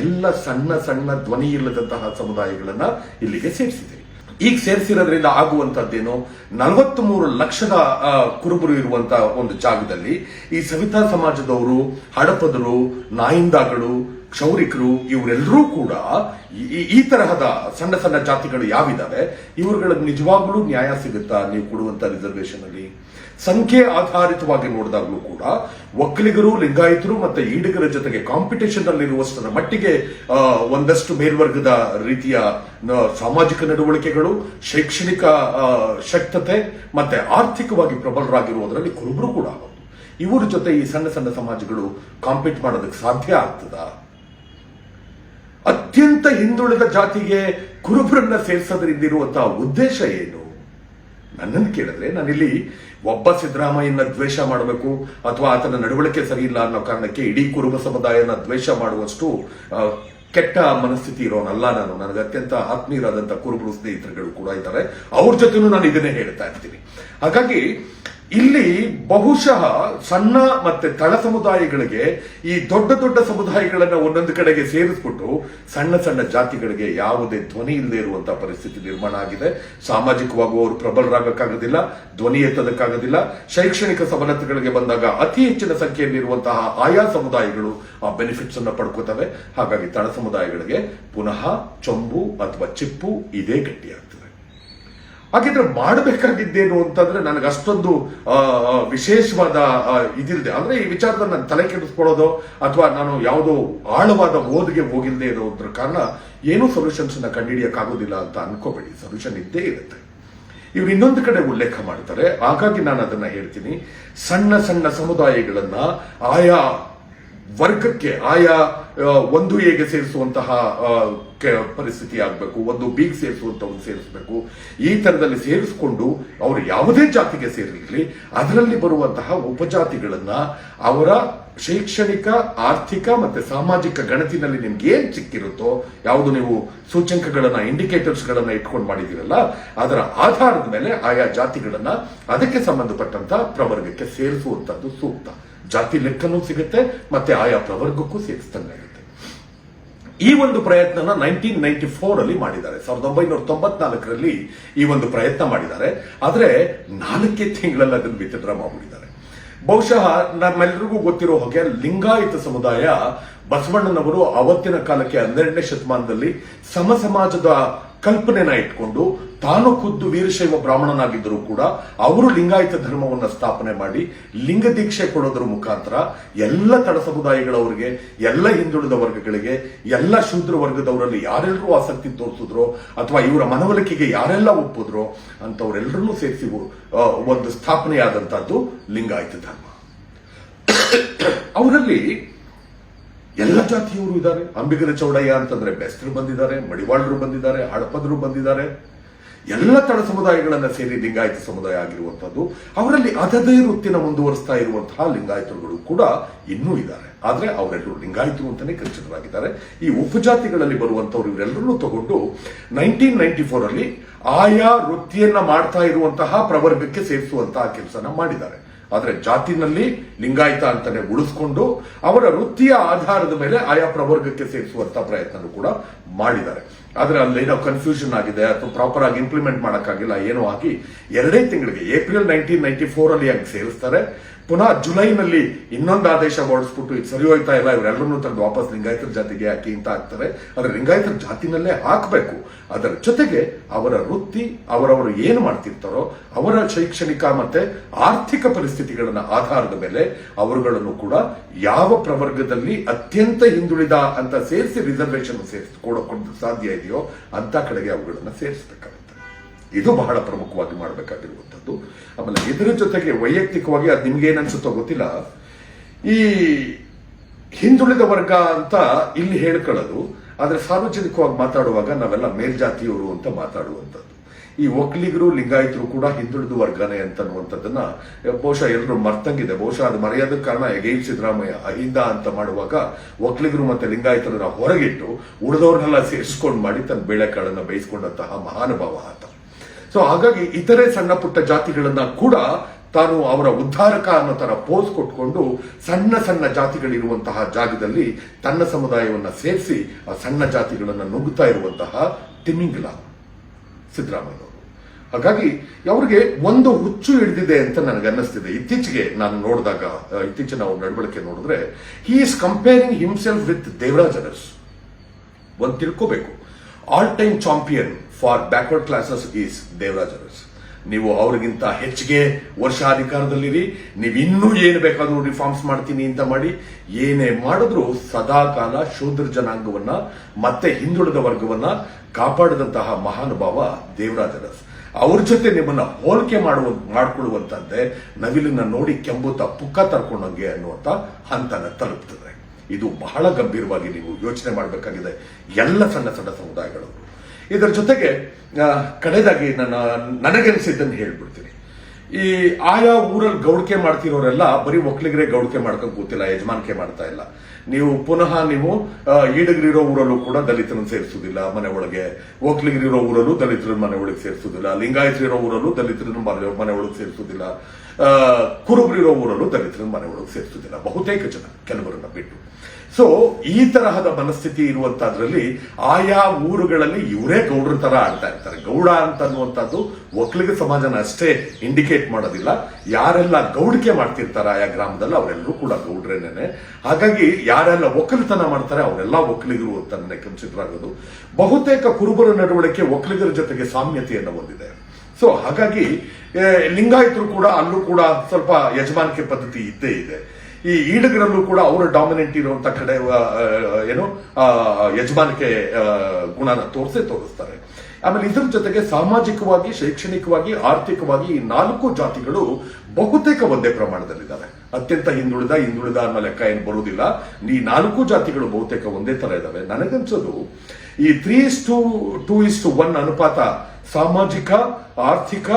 ಎಲ್ಲ ಸಣ್ಣ ಸಣ್ಣ ಧ್ವನಿ ಇಲ್ಲದಂತಹ ಸಮುದಾಯಗಳನ್ನ ಇಲ್ಲಿಗೆ ಸೇರಿಸಿದಿರಿ. ಈಗ ಸೇರಿಸಿರೋದ್ರಿಂದ ಆಗುವಂತದ್ದೇನು ನಲವತ್ತ್ ಮೂರು ಲಕ್ಷದ ಕುರುಬರು ಇರುವಂತಹ ಒಂದು ಜಾಗದಲ್ಲಿ ಈ ಸವಿತಾ ಸಮಾಜದವರು, ಹಡಪದರು, ನಾಯಿಂದಾಗಳು ಕ್ಷೌರಿಕರು ಇವರೆಲ್ಲರೂ ಕೂಡ ಈ- ತರಹದ ಸಣ್ಣ ಸಣ್ಣ ಜಾತಿಗಳು ಯಾವಿದಾವೆ, ಇವರುಗಳಿಗೆ ನಿಜವಾಗ್ಲೂ ನ್ಯಾಯ ಸಿಗುತ್ತಾ? ನೀವು ಕೊಡುವಂತ ರಿಸರ್ವೇಶನ್ ಅಲ್ಲಿ? ಸಂಖ್ಯೆ ಆಧಾರಿತವಾಗಿ ನೋಡಿದಾಗಲೂ ಕೂಡ ಒಕ್ಕಲಿಗರು, ಲಿಂಗಾಯತರು ಮತ್ತೆ ಈಡಿಗರ ಜೊತೆಗೆ ಕಾಂಪಿಟೇಷನ್ ಅಲ್ಲಿರುವಷ್ಟರ ಮಟ್ಟಿಗೆ ಒಂದಷ್ಟು ಮೇಲ್ವರ್ಗದ ರೀತಿಯ ಸಾಮಾಜಿಕ ನಡವಳಿಕೆಗಳು, ಶೈಕ್ಷಣಿಕ ಶಕ್ತತೆ ಮತ್ತೆ ಆರ್ಥಿಕವಾಗಿ ಪ್ರಬಲರಾಗಿರುವುದರಲ್ಲಿ ಕುರುಬರು ಕೂಡ ಇವರ ಜೊತೆ ಈ ಸಣ್ಣ ಸಣ್ಣ ಸಮಾಜಗಳು ಕಾಂಪೀಟ್ ಮಾಡೋದಕ್ಕೆ ಸಾಧ್ಯ ಆಗ್ತದಾ? ಅತ್ಯಂತ ಹಿಂದುಳಿದ ಜಾತಿಗೆ ಕುರುಬರನ್ನ ಸೇರಿಸೋದ್ರಿಂದ ಇರುವಂತಹ ಉದ್ದೇಶ ಏನು? ನನ್ನನ್ನು ಕೇಳಿದ್ರೆ ನಾನಿಲ್ಲಿ ಒಬ್ಬ ಸಿದ್ದರಾಮಯ್ಯನ ದ್ವೇಷ ಮಾಡಬೇಕು ಅಥವಾ ಆತನ ನಡವಳಿಕೆ ಸರಿ ಇಲ್ಲ ಅನ್ನೋ ಕಾರಣಕ್ಕೆ ಇಡೀ ಕುರುಬ ಸಮುದಾಯನ ದ್ವೇಷ ಮಾಡುವಷ್ಟು ಕೆಟ್ಟ ಮನಸ್ಥಿತಿ ಇರೋನಲ್ಲ ನಾನು. ನನಗೆ ಅತ್ಯಂತ ಆತ್ಮೀಯರಾದಂತಹ ಕುರುಬರು ಸ್ನೇಹಿತರುಗಳು ಕೂಡ ಇದ್ದಾರೆ. ಅವ್ರ ಜೊತೆನೂ ನಾನು ಇದನ್ನೇ ಹೇಳ್ತಾ ಇರ್ತೀನಿ. ಹಾಗಾಗಿ ಇಲ್ಲಿ ಬಹುಶಃ ಸಣ್ಣ ಮತ್ತೆ ತಳ ಸಮುದಾಯಗಳಿಗೆ ಈ ದೊಡ್ಡ ದೊಡ್ಡ ಸಮುದಾಯಗಳನ್ನ ಒಂದೊಂದು ಕಡೆಗೆ ಸೇರಿಸ್ಬಿಟ್ಟು ಸಣ್ಣ ಸಣ್ಣ ಜಾತಿಗಳಿಗೆ ಯಾವುದೇ ಧ್ವನಿ ಇಲ್ಲದೆ ಇರುವಂತಹ ಪರಿಸ್ಥಿತಿ ನಿರ್ಮಾಣ ಆಗಿದೆ. ಸಾಮಾಜಿಕವಾಗಿ ಅವರು ಪ್ರಬಲರಾಗಕ್ಕಾಗೋದಿಲ್ಲ, ಧ್ವನಿ ಎತ್ತದಕ್ಕಾಗೋದಿಲ್ಲ. ಶೈಕ್ಷಣಿಕ ಸವಲತ್ತುಗಳಿಗೆ ಬಂದಾಗ ಅತಿ ಹೆಚ್ಚಿನ ಸಂಖ್ಯೆಯಲ್ಲಿರುವಂತಹ ಆಯಾ ಸಮುದಾಯಗಳು ಆ ಬೆನಿಫಿಟ್ಸ್ ಅನ್ನ ಪಡ್ಕೋತವೆ. ಹಾಗಾಗಿ ತಳ ಸಮುದಾಯಗಳಿಗೆ ಪುನಃ ಚೊಂಬು ಅಥವಾ ಚಿಪ್ಪು ಇದೇ ಗಟ್ಟಿಯಾಗ್ತದೆ ಹಾಗಿದ್ರೆ ಮಾಡಬೇಕಾಗಿದ್ದೇನು ಅಂತಂದ್ರೆ ನನಗೆ ಅಷ್ಟೊಂದು ವಿಶೇಷವಾದ ಇದಿಲ್ಲದೆ ಅಂದ್ರೆ ಈ ವಿಚಾರದಲ್ಲಿ ನಾನು ತಲೆ ಕೆಡಿಸ್ಕೊಳ್ಳೋದು ಅಥವಾ ನಾನು ಯಾವುದೋ ಆಳವಾದ ಓದಿಗೆ ಹೋಗಿಲ್ಲದೆ ಇರೋದ್ರ ಕಾರಣ ಏನೂ ಸೊಲ್ಯೂಷನ್ಸ್ ಅನ್ನ ಕಂಡುಹಿಡಿಯಕ್ಕಾಗೋದಿಲ್ಲ ಅಂತ ಅನ್ಕೋಬೇಡಿ. ಸೊಲ್ಯೂಷನ್ ಇದ್ದೇ ಇರುತ್ತೆ. ಇವ್ರು ಇನ್ನೊಂದು ಕಡೆ ಉಲ್ಲೇಖ ಮಾಡ್ತಾರೆ. ಹಾಗಾಗಿ ನಾನು ಅದನ್ನ ಹೇಳ್ತೀನಿ. ಸಣ್ಣ ಸಣ್ಣ ಸಮುದಾಯಗಳನ್ನ ಆಯಾ ವರ್ಗಕ್ಕೆ, ಆಯಾ ಒಂದು ಎಗೆ ಸೇರಿಸುವಂತಹ ಪರಿಸ್ಥಿತಿ ಆಗಬೇಕು, ಒಂದು ಬೀಗ್ ಸೇರಿಸುವಂತ ಒಂದು ಸೇರಿಸಬೇಕು, ಈ ತರದಲ್ಲಿ ಸೇರಿಸಿಕೊಂಡು ಅವರು ಯಾವುದೇ ಜಾತಿಗೆ ಸೇರಿರಲಿ, ಅದರಲ್ಲಿ ಬರುವಂತಹ ಉಪಜಾತಿಗಳನ್ನ ಅವರ ಶೈಕ್ಷಣಿಕ, ಆರ್ಥಿಕ ಮತ್ತೆ ಸಾಮಾಜಿಕ ಗಣತಿನಲ್ಲಿ ನಿಮ್ಗೆ ಏನ್ ಸಿಕ್ಕಿರುತ್ತೋ, ಯಾವುದು ನೀವು ಸೂಚ್ಯಂಕಗಳನ್ನ ಇಂಡಿಕೇಟರ್ಸ್ ಗಳನ್ನ ಇಟ್ಕೊಂಡು ಮಾಡಿದಿರಲ್ಲ, ಅದರ ಆಧಾರದ ಮೇಲೆ ಆಯಾ ಜಾತಿಗಳನ್ನ ಅದಕ್ಕೆ ಸಂಬಂಧಪಟ್ಟಂತ ಪ್ರವರ್ಗಕ್ಕೆ ಸೇರಿಸುವಂತದ್ದು ಸೂಕ್ತ. ಜಾತಿ ಲೆಕ್ಕನೂ ಸಿಗುತ್ತೆ, ಮತ್ತೆ ಆಯಾ ಪ್ರವರ್ಗಕ್ಕೂ ಸೇರಿಸ್ದಂಗಾಗುತ್ತೆ ಈ ಒಂದು ಪ್ರಯತ್ನನ ನೈನ್ಟೀನ್ ನೈನ್ಟಿ ಫೋರ್ ಅಲ್ಲಿ ಮಾಡಿದ್ದಾರೆ. ಸಾವಿರದ ಒಂಬೈನೂರ ತೊಂಬತ್ನಾಲ್ಕರಲ್ಲಿ ಈ ಒಂದು ಪ್ರಯತ್ನ ಮಾಡಿದ್ದಾರೆ. ಆದ್ರೆ ನಾಲ್ಕೇ ತಿಂಗಳಲ್ಲಿ ಅದನ್ನು ವಿತ್ಡ್ರಾ ಮಾಡಿಬಿಟ್ಟಿದ್ದಾರೆ. ಬಹುಶಃ ನಮ್ಮೆಲ್ಲರಿಗೂ ಗೊತ್ತಿರೋ ಹಾಗೆ ಲಿಂಗಾಯತ ಸಮುದಾಯ ಬಸವಣ್ಣನವರು ಅವತ್ತಿನ ಕಾಲಕ್ಕೆ ಹನ್ನೆರಡನೇ ಶತಮಾನದಲ್ಲಿ ಸಮ ಸಮಾಜದ ಕಲ್ಪನೆನ ಇಟ್ಕೊಂಡು ತಾನು ಖುದ್ದು ವೀರಶೈವ ಬ್ರಾಹ್ಮಣನಾಗಿದ್ದರೂ ಕೂಡ ಅವರು ಲಿಂಗಾಯತ ಧರ್ಮವನ್ನ ಸ್ಥಾಪನೆ ಮಾಡಿ ಲಿಂಗ ದೀಕ್ಷೆ ಕೊಡೋದ್ರ ಮುಖಾಂತರ ಎಲ್ಲ ತಡ ಸಮುದಾಯಗಳವರಿಗೆ ಎಲ್ಲ ಹಿಂದುಳಿದ ವರ್ಗಗಳಿಗೆ, ಎಲ್ಲ ಶೂದ್ರ ವರ್ಗದವರಲ್ಲಿ ಯಾರೆಲ್ಲರೂ ಆಸಕ್ತಿ ತೋರಿಸಿದ್ರು ಅಥವಾ ಇವರ ಮನವೊಲಿಕೆಗೆ ಯಾರೆಲ್ಲ ಒಪ್ಪಿದ್ರು ಅಂತವರೆಲ್ಲರನ್ನೂ ಸೇರಿಸಿ ಒಂದು ಸ್ಥಾಪನೆಯಾದಂತಹದ್ದು ಲಿಂಗಾಯತ ಧರ್ಮ. ಅವರಲ್ಲಿ ಎಲ್ಲ ಜಾತಿಯವರು ಇದ್ದಾರೆ. ಅಂಬಿಗರ ಚೌಡಯ್ಯ ಅಂತಂದ್ರೆ ಬೆಸ್ತರು ಬಂದಿದ್ದಾರೆ, ಮಡಿವಾಳರು ಬಂದಿದ್ದಾರೆ ಹಡಪದರು ಬಂದಿದ್ದಾರೆ. ಎಲ್ಲ ತಳ ಸಮುದಾಯಗಳನ್ನ ಸೇರಿ ಲಿಂಗಾಯತ ಸಮುದಾಯ ಆಗಿರುವಂತದ್ದು ಅವರಲ್ಲಿ ಅದದೇ ವೃತ್ತಿನ ಮುಂದುವರಿಸ್ತಾ ಇರುವಂತಹ ಲಿಂಗಾಯತರುಗಳು ಕೂಡ ಇನ್ನೂ ಇದ್ದಾರೆ. ಆದ್ರೆ ಅವರೆಲ್ಲರೂ ಲಿಂಗಾಯತರು ಅಂತಾನೆ ಕಲ್ಚರರಾಗಿದ್ದಾರೆ ಈ ಉಪಜಾತಿಗಳಲ್ಲಿ ಬರುವಂತವ್ರು ಇವರೆಲ್ಲರನ್ನೂ ತಗೊಂಡು ನೈನ್ಟೀನ್ ನೈನ್ಟಿ ಫೋರ್ ಅಲ್ಲಿ ಆಯಾ ವೃತ್ತಿಯನ್ನ ಮಾಡ್ತಾ ಇರುವಂತಹ ಪ್ರವರ್ಗಕ್ಕೆ ಸೇರಿಸುವಂತಹ ಕೆಲಸನ ಮಾಡಿದ್ದಾರೆ. ಆದ್ರೆ ಜಾತಿನಲ್ಲಿ ಲಿಂಗಾಯತ ಅಂತಾನೆ ಉಳಿಸ್ಕೊಂಡು ಅವರ ವೃತ್ತಿಯ ಆಧಾರದ ಮೇಲೆ ಆಯಾ ಪ್ರವರ್ಗಕ್ಕೆ ಸೇರಿಸುವಂತ ಪ್ರಯತ್ನ ಕೂಡ ಮಾಡಿದ್ದಾರೆ. ಆದರೆ ಅಲ್ಲಿ ಏನೋ ಕನ್ಫ್ಯೂಷನ್ ಆಗಿದೆ ಅಥವಾ ಪ್ರಾಪರ್ ಆಗಿ ಇಂಪ್ಲಿಮೆಂಟ್ ಮಾಡೋಕ್ಕಾಗಿಲ್ಲ, ಏನೋ ಆಗಿ ಎರಡೇ ತಿಂಗಳಿಗೆ ಏಪ್ರಿಲ್ ನೈನ್ಟೀನ್ ನೈನ್ಟಿ ಫೋರ್ ಅಲ್ಲಿ ಹಂಗೆ ಸೇರಿಸ್ತಾರೆ. ಪುನಃ ಜುಲೈನಲ್ಲಿ ಇನ್ನೊಂದು ಆದೇಶ ಹೊರಡಿಸ್ಬಿಟ್ಟು ಇದು ಸರಿ ಹೋಯ್ತಾ ಇಲ್ಲ ಇವರೆಲ್ಲರನ್ನೂ ತಂದು ವಾಪಸ್ ಲಿಂಗಾಯತರ ಜಾತಿಗೆ ಹಾಕಿ ಅಂತ ಹಾಕ್ತಾರೆ. ಆದ್ರೆ ಲಿಂಗಾಯತರ ಜಾತಿನಲ್ಲೇ ಹಾಕಬೇಕು. ಅದರ ಜೊತೆಗೆ ಅವರ ವೃತ್ತಿ, ಅವರವರು ಏನು ಮಾಡ್ತಿರ್ತಾರೋ, ಅವರ ಶೈಕ್ಷಣಿಕ ಮತ್ತೆ ಆರ್ಥಿಕ ಪರಿಸ್ಥಿತಿಗಳನ್ನ ಆಧಾರದ ಮೇಲೆ ಅವರುಗಳನ್ನು ಕೂಡ ಯಾವ ಪ್ರವರ್ಗದಲ್ಲಿ ಅತ್ಯಂತ ಹಿಂದುಳಿದ ಅಂತ ಸೇರಿಸಿ ರಿಸರ್ವೇಶನ್ ಸೇರಿಸಿ ಕೊಡೋಕೊಂಡು ಸಾಧ್ಯ ಇದೆಯೋ ಅಂತ ಕಡೆಗೆ ಅವುಗಳನ್ನು ಸೇರಿಸಬೇಕಾಗುತ್ತೆ. ಇದು ಬಹಳ ಪ್ರಮುಖವಾಗಿ ಮಾಡಬೇಕಾಗಿರುವಂಥದ್ದು. ಆಮೇಲೆ ಇದರ ಜೊತೆಗೆ ವೈಯಕ್ತಿಕವಾಗಿ ಅದು ನಿಮ್ಗೆ ಗೊತ್ತಿಲ್ಲ. ಈ ಹಿಂದುಳಿದ ವರ್ಗ ಅಂತ ಇಲ್ಲಿ ಹೇಳ್ಕೊಳ್ಳೋದು, ಆದರೆ ಸಾರ್ವಜನಿಕವಾಗಿ ಮಾತಾಡುವಾಗ ನಾವೆಲ್ಲ ಮೇಲ್ಜಾತಿಯವರು ಅಂತ ಮಾತಾಡುವಂಥದ್ದು. ಈ ಒಕ್ಕಲಿಗರು, ಲಿಂಗಾಯತರು ಕೂಡ ಹಿಂದುಳಿದ ವರ್ಗನೇ ಅಂತನ್ನುವಂಥದ್ದನ್ನ, ಬಹುಶಃ ಎಲ್ಲರೂ ಮರ್ತಂಗಿದೆ. ಬಹುಶಃ ಅದು ಮರೆಯೋದಕ್ಕೆ ಕಾರಣ ಎಗೈನ್ ಸಿದ್ದರಾಮಯ್ಯ, ಅಹಿಂದ ಅಂತ ಮಾಡುವಾಗ ಒಕ್ಕಲಿಗರು ಮತ್ತೆ ಲಿಂಗಾಯತರನ್ನ ಹೊರಗಿಟ್ಟು ಉಳಿದವ್ರನ್ನೆಲ್ಲ ಸೇರಿಸ್ಕೊಂಡು ಮಾಡಿ ತನ್ನ ಬೇಳೆಕಾಳನ್ನ ಬೇಯಿಸ್ಕೊಂಡಂತಹ ಮಹಾನುಭಾವ ಸೊ ಹಾಗಾಗಿ ಇತರೆ ಸಣ್ಣ ಪುಟ್ಟ ಜಾತಿಗಳನ್ನ ಕೂಡ ತಾನು ಅವರ ಉದ್ಧಾರಕ ಅನ್ನೋ ತರ ಪೋಸ್ ಕೊಟ್ಕೊಂಡು ಸಣ್ಣ ಸಣ್ಣ ಜಾತಿಗಳಿರುವಂತಹ ಜಾಗದಲ್ಲಿ ತನ್ನ ಸಮುದಾಯವನ್ನ ಸೇರಿಸಿ ಆ ಸಣ್ಣ ಜಾತಿಗಳನ್ನ ನುಗ್ಗುತ್ತಾ ಇರುವಂತಹ ತಿಮಿಂಗಿಲ ಸಿದ್ದರಾಮಯ್ಯ ಹಾಗಾಗಿ ಅವ್ರಿಗೆ ಒಂದು ಹುಚ್ಚು ಹಿಡಿದಿದೆ ಅಂತ ನನಗೆ ಅನ್ನಿಸ್ತಿದೆ. ಇತ್ತೀಚೆಗೆ ನಾನು ನೋಡಿದಾಗ ಇತ್ತೀಚೆಗೆ ಅವ್ರ ನಡವಳಿಕೆ ನೋಡಿದ್ರೆ he is comparing himself with Devaraj Urs ಒಂದು ತಿಳ್ಕೋಬೇಕು. All time champion for backward classes is Devaraj Urs ನೀವು ಅವರಿಗಿಂತ ಹೆಚ್ಚಿಗೆ ವರ್ಷ ಅಧಿಕಾರದಲ್ಲಿರಿ ನೀವು ಇನ್ನೂ ಏನು ಬೇಕಾದರೂ ರಿಫಾರ್ಮ್ಸ್ ಮಾಡ್ತೀನಿ ಅಂತ ಮಾಡಿ, ಏನೇ ಮಾಡಿದ್ರೂ ಸದಾ ಕಾಲ ಶೂದ್ರ ಜನಾಂಗವನ್ನ, ಮತ್ತೆ ಹಿಂದುಳಿದ ವರ್ಗವನ್ನ ಕಾಪಾಡಿದಂತಹ ಮಹಾನುಭಾವ ದೇವರಾಜರಸ್. ಅವ್ರ ಜೊತೆ ನಿಮ್ಮನ್ನ ಹೋಲಿಕೆ ಮಾಡುವ ಮಾಡಿಕೊಳ್ಳುವಂತದ್ದೇ ನವಿಲನ್ನ ನೋಡಿ ಕೆಂಬುತ್ತ ಪುಕ್ಕ ತರ್ಕೊಂಡಂಗೆ ಅನ್ನುವಂತ ಹಂತನ ತಲುಪ್ತದೆ. ಇದು ಬಹಳ ಗಂಭೀರವಾಗಿ ನೀವು ಯೋಚನೆ ಮಾಡಬೇಕಾಗಿದೆ. ಎಲ್ಲ ಸಣ್ಣ ಸಣ್ಣ ಸಮುದಾಯಗಳವರು ಇದರ ಜೊತೆಗೆ ಕಡೆದಾಗಿ ನನ್ನ ನನಗನ್ಸಿದ್ದನ್ನು ಹೇಳ್ಬಿಡ್ತೀನಿ. ಈ ಆಯಾ ಊರಲ್ಲಿ ಗೌಡಿಕೆ ಮಾಡ್ತಿರೋರೆಲ್ಲ ಬರೀ ಒಕ್ಕಲಿಗರೇ ಗೌಡಿಕೆ ಮಾಡ್ಕೊಂಡು ಕೂತಿಲ್ಲ, ಯಜಮಾನಿಕೆ ಮಾಡ್ತಾ ಇಲ್ಲ. ನೀವು ಪುನಃ ನೀವು ಈಡಗರಿರೋ ಊರಲ್ಲೂ ಕೂಡ ದಲಿತರನ್ನು ಸೇರಿಸುವುದಿಲ್ಲ, ಮನೆ ಒಳಗೆ. ಒಕ್ಲಿಗರಿರೋ ಊರಲ್ಲೂ ದಲಿತರನ್ನ ಮನೆ ಒಳಗೆ ಸೇರಿಸುವುದಿಲ್ಲ. ಲಿಂಗಾಯತರಿರೋ ಊರಲ್ಲೂ ದಲಿತರನ್ನು ಮನೆ ಮನೆ ಒಳಗೆ ಸೇರಿಸುವುದಿಲ್ಲ. ಕುರುಬರಿರೋ ಊರಲ್ಲೂ ದಲಿತರನ್ನ ಮನೆ ಒಳಗೆ ಸೇರಿಸುವುದಿಲ್ಲ. ಬಹುತೇಕ ಜನ, ಕೆಲವರನ್ನ ಬಿಟ್ಟು. ಸೊ ಈ ತರಹದ ಮನಸ್ಥಿತಿ ಇರುವಂತಹದ್ರಲ್ಲಿ ಆಯಾ ಊರುಗಳಲ್ಲಿ ಇವರೇ ಗೌಡ್ರ ತರ ಆಡ್ತಾ ಇರ್ತಾರೆ. ಗೌಡ ಅಂತ ಅನ್ನುವಂಥದ್ದು ಒಕ್ಕಲಿಗ ಸಮಾಜನ ಅಷ್ಟೇ ಇಂಡಿಕೇಟ್ ಮಾಡೋದಿಲ್ಲ. ಯಾರೆಲ್ಲ ಗೌಡಿಕೆ ಮಾಡ್ತಿರ್ತಾರೆ ಆಯಾ ಗ್ರಾಮದಲ್ಲಿ, ಅವರೆಲ್ಲರೂ ಕೂಡ ಗೌಡ್ರೇನೆ ಹಾಗಾಗಿ ಯಾರೆಲ್ಲ ಒಕ್ಕಲಿತನ ಮಾಡ್ತಾರೆ, ಅವರೆಲ್ಲ ಒಕ್ಕಲಿಗರು ಅಂತ ನನಗೆ ಕನ್ಸಿಡರ್ ಆಗೋದು ಬಹುತೇಕ ಕುರುಬರ ನಡವಳಿಕೆ ಒಕ್ಕಲಿಗರ ಜೊತೆಗೆ ಸಾಮ್ಯತೆಯನ್ನು ಹೊಂದಿದೆ. ಸೊ ಹಾಗಾಗಿ ಲಿಂಗಾಯತರು ಕೂಡ ಅಲ್ಲೂ ಕೂಡ ಸ್ವಲ್ಪ ಯಜಮಾನಿಕೆ ಪದ್ಧತಿ ಇದ್ದೇ ಇದೆ. ಈ ಈಡಗರಲ್ಲೂ ಕೂಡ ಅವರ ಡಾಮಿನೆಂಟ್ ಇರುವಂತ ಕಡೆ ಏನು ಯಜಮಾನಿಕೆ ಗುಣನ ತೋರಿಸೇ ತೋರಿಸ್ತಾರೆ. ಆಮೇಲೆ ಇದ್ರ ಜೊತೆಗೆ ಸಾಮಾಜಿಕವಾಗಿ, ಶೈಕ್ಷಣಿಕವಾಗಿ, ಆರ್ಥಿಕವಾಗಿ ಈ ನಾಲ್ಕು ಜಾತಿಗಳು ಬಹುತೇಕ ಒಂದೇ ಪ್ರಮಾಣದಲ್ಲಿದ್ದಾವೆ. ಅತ್ಯಂತ ಹಿಂದುಳಿದ ಹಿಂದುಳಿದ ಅನ್ನೋ ಲೆಕ್ಕ ಏನು ಬರೋದಿಲ್ಲ. ಈ ನಾಲ್ಕು ಜಾತಿಗಳು ಬಹುತೇಕ ಒಂದೇ ತರ ಇದಾವೆ. ನನಗನ್ಸೋದು, ಈ three is to two is to one ಅನುಪಾತ ಸಾಮಾಜಿಕ, ಆರ್ಥಿಕ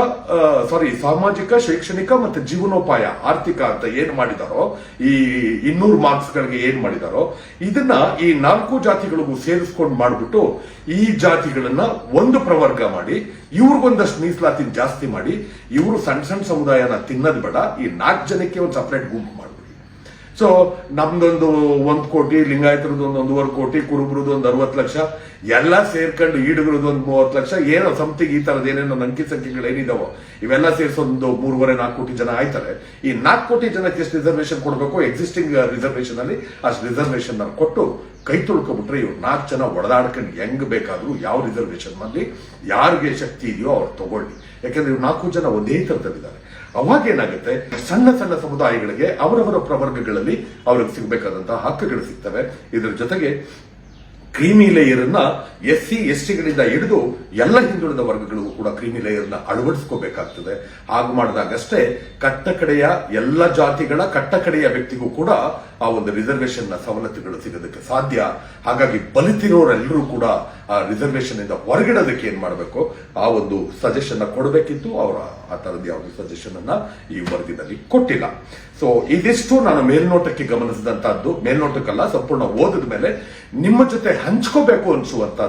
ಸಾರಿ ಸಾಮಾಜಿಕ, ಶೈಕ್ಷಣಿಕ ಮತ್ತೆ ಜೀವನೋಪಾಯ, ಆರ್ಥಿಕ ಅಂತ ಏನ್ ಮಾಡಿದಾರೋ, ಈ ಇನ್ನೂರು ಮಾರ್ಕ್ಸ್ ಗಳಿಗೆ ಏನ್ ಮಾಡಿದಾರೋ, ಇದನ್ನ ಈ ನಾಲ್ಕು ಜಾತಿಗಳಿಗೂ ಸೇರಿಸ್ಕೊಂಡು ಮಾಡಿಬಿಟ್ಟು ಈ ಜಾತಿಗಳನ್ನ ಒಂದು ಪ್ರವರ್ಗ ಮಾಡಿ, ಇವ್ರಿಗೊಂದಷ್ಟು ಮೀಸಲಾತಿ ಜಾಸ್ತಿ ಮಾಡಿ, ಇವರು ಸಣ್ಣ ಸಣ್ಣ ಸಮುದಾಯನ ತಿನ್ನೋದು ಬೇಡ, ಈ ನಾಲ್ಕು ಜನಕ್ಕೆ ಒಂದು ಸಪರೇಟ್ ಗುಂಪು ಸೊ ನಮ್ದೊಂದು ಒಂದ್ ಕೋಟಿ, ಲಿಂಗಾಯತರದ್ದು ಒಂದು ಒಂದೂವರೆ ಕೋಟಿ, ಕುರುಬರದ್ದು ಒಂದು ಅರವತ್ತು ಲಕ್ಷ, ಎಲ್ಲ ಸೇರ್ಕೊಂಡು ಈಡುಗರದ್ದು ಒಂದು ಮೂವತ್ತು ಲಕ್ಷ, ಏನೋ ಸಮಥಿಂಗ್ ಈ ತರದ ಏನೇನೋ ಅಂಕಿ ಸಂಖ್ಯೆಗಳು ಏನಿದಾವೋ, ಇವೆಲ್ಲ ಸೇರಿಸಿ ಒಂದು ಮೂರುವರೆ, ನಾಲ್ಕು ಕೋಟಿ ಜನ ಆಯ್ತಾರೆ. ಈ ನಾಲ್ಕು ಕೋಟಿ ಜನಕ್ಕೆ ಎಷ್ಟು ರಿಸರ್ವೇಶನ್ ಕೊಡಬೇಕು ಎಕ್ಸಿಸ್ಟಿಂಗ್ ರಿಸರ್ವೇಶನ್ ಅಲ್ಲಿ ಅಷ್ಟು ರಿಸರ್ವೇಶನ್ ಕೊಟ್ಟು ಕೈ ತುಳ್ಕೊಬಿಟ್ರೆ ಇವ್ರು ನಾಲ್ಕು ಜನ ಒಡೆದಾಡ್ಕೊಂಡು ಹೆಂಗ್ ಬೇಕಾದ್ರೂ ಯಾವ ರಿಸರ್ವೇಶನ್ ಅಲ್ಲಿ ಯಾರಿಗೆ ಶಕ್ತಿ ಇದೆಯೋ ಅವ್ರು ತಗೊಳ್ಳಿ. ಯಾಕಂದ್ರೆ ಇವ್ರು ನಾಲ್ಕು ಜನ ಒಂದೇ ತರದಲ್ಲಿದ್ದಾರೆ ಅವಾಗ ಏನಾಗುತ್ತೆ? ಸಣ್ಣ ಸಣ್ಣ ಸಮುದಾಯಗಳಿಗೆ ಅವರವರ ಪ್ರವರ್ಗಗಳಲ್ಲಿ ಅವ್ರಿಗೆ ಸಿಗಬೇಕಾದಂತಹ ಹಕ್ಕುಗಳು ಸಿಗ್ತವೆ. ಇದರ ಜೊತೆಗೆ ಕ್ರೀಮಿ ಲೇಯರ್ ಅನ್ನ ಎಸ್ ಸಿ ಎಸ್ ಟಿಗಳಿಂದ ಹಿಡಿದು ಎಲ್ಲ ಹಿಂದುಳಿದ ವರ್ಗಗಳಿಗೂ ಕೂಡ ಕ್ರೀಮಿ ಲೇಯರ್ನ ಅಳವಡಿಸ್ಕೋಬೇಕಾಗ್ತದೆ. ಹಾಗೆ ಮಾಡಿದಾಗಷ್ಟೇ ಕಟ್ಟಕಡೆಯ ಎಲ್ಲ ಜಾತಿಗಳ ಕಟ್ಟಕಡೆಯ ವ್ಯಕ್ತಿಗೂ ಕೂಡ ಆ ಒಂದು ರಿಸರ್ವೇಷನ್ನ ಸವಲತ್ತುಗಳು ಸಿಗೋದಕ್ಕೆ ಸಾಧ್ಯ. ಹಾಗಾಗಿ ಬಲಿತಿರೋರೆಲ್ಲರೂ ಕೂಡ ಆ ರಿಸರ್ವೇಷನ್ ಇಂದ ಹೊರಗಿಡೋದಕ್ಕೆ ಏನ್ ಮಾಡಬೇಕು? ಆ ಒಂದು ಸಜೆಷನ್ ಕೊಡಬೇಕಿತ್ತು. ಅವರ ಆ ತರದ ಯಾವುದೇ ಸಜೆಷನ್ ಅನ್ನ ಈ ವರದಿನಲ್ಲಿ ಕೊಟ್ಟಿಲ್ಲ. ಸೊ ಇದಿಷ್ಟು ನಾನು ಮೇಲ್ನೋಟಕ್ಕೆ ಗಮನಿಸಿದಂತಹದ್ದು. ಮೇಲ್ನೋಟಕ್ಕಲ್ಲ, ಸಂಪೂರ್ಣ ಓದಿದ ಮೇಲೆ ನಿಮ್ಮ ಜೊತೆ ಹಂಚ್ಕೋಬೇಕು ಅನ್ಸುವಂತ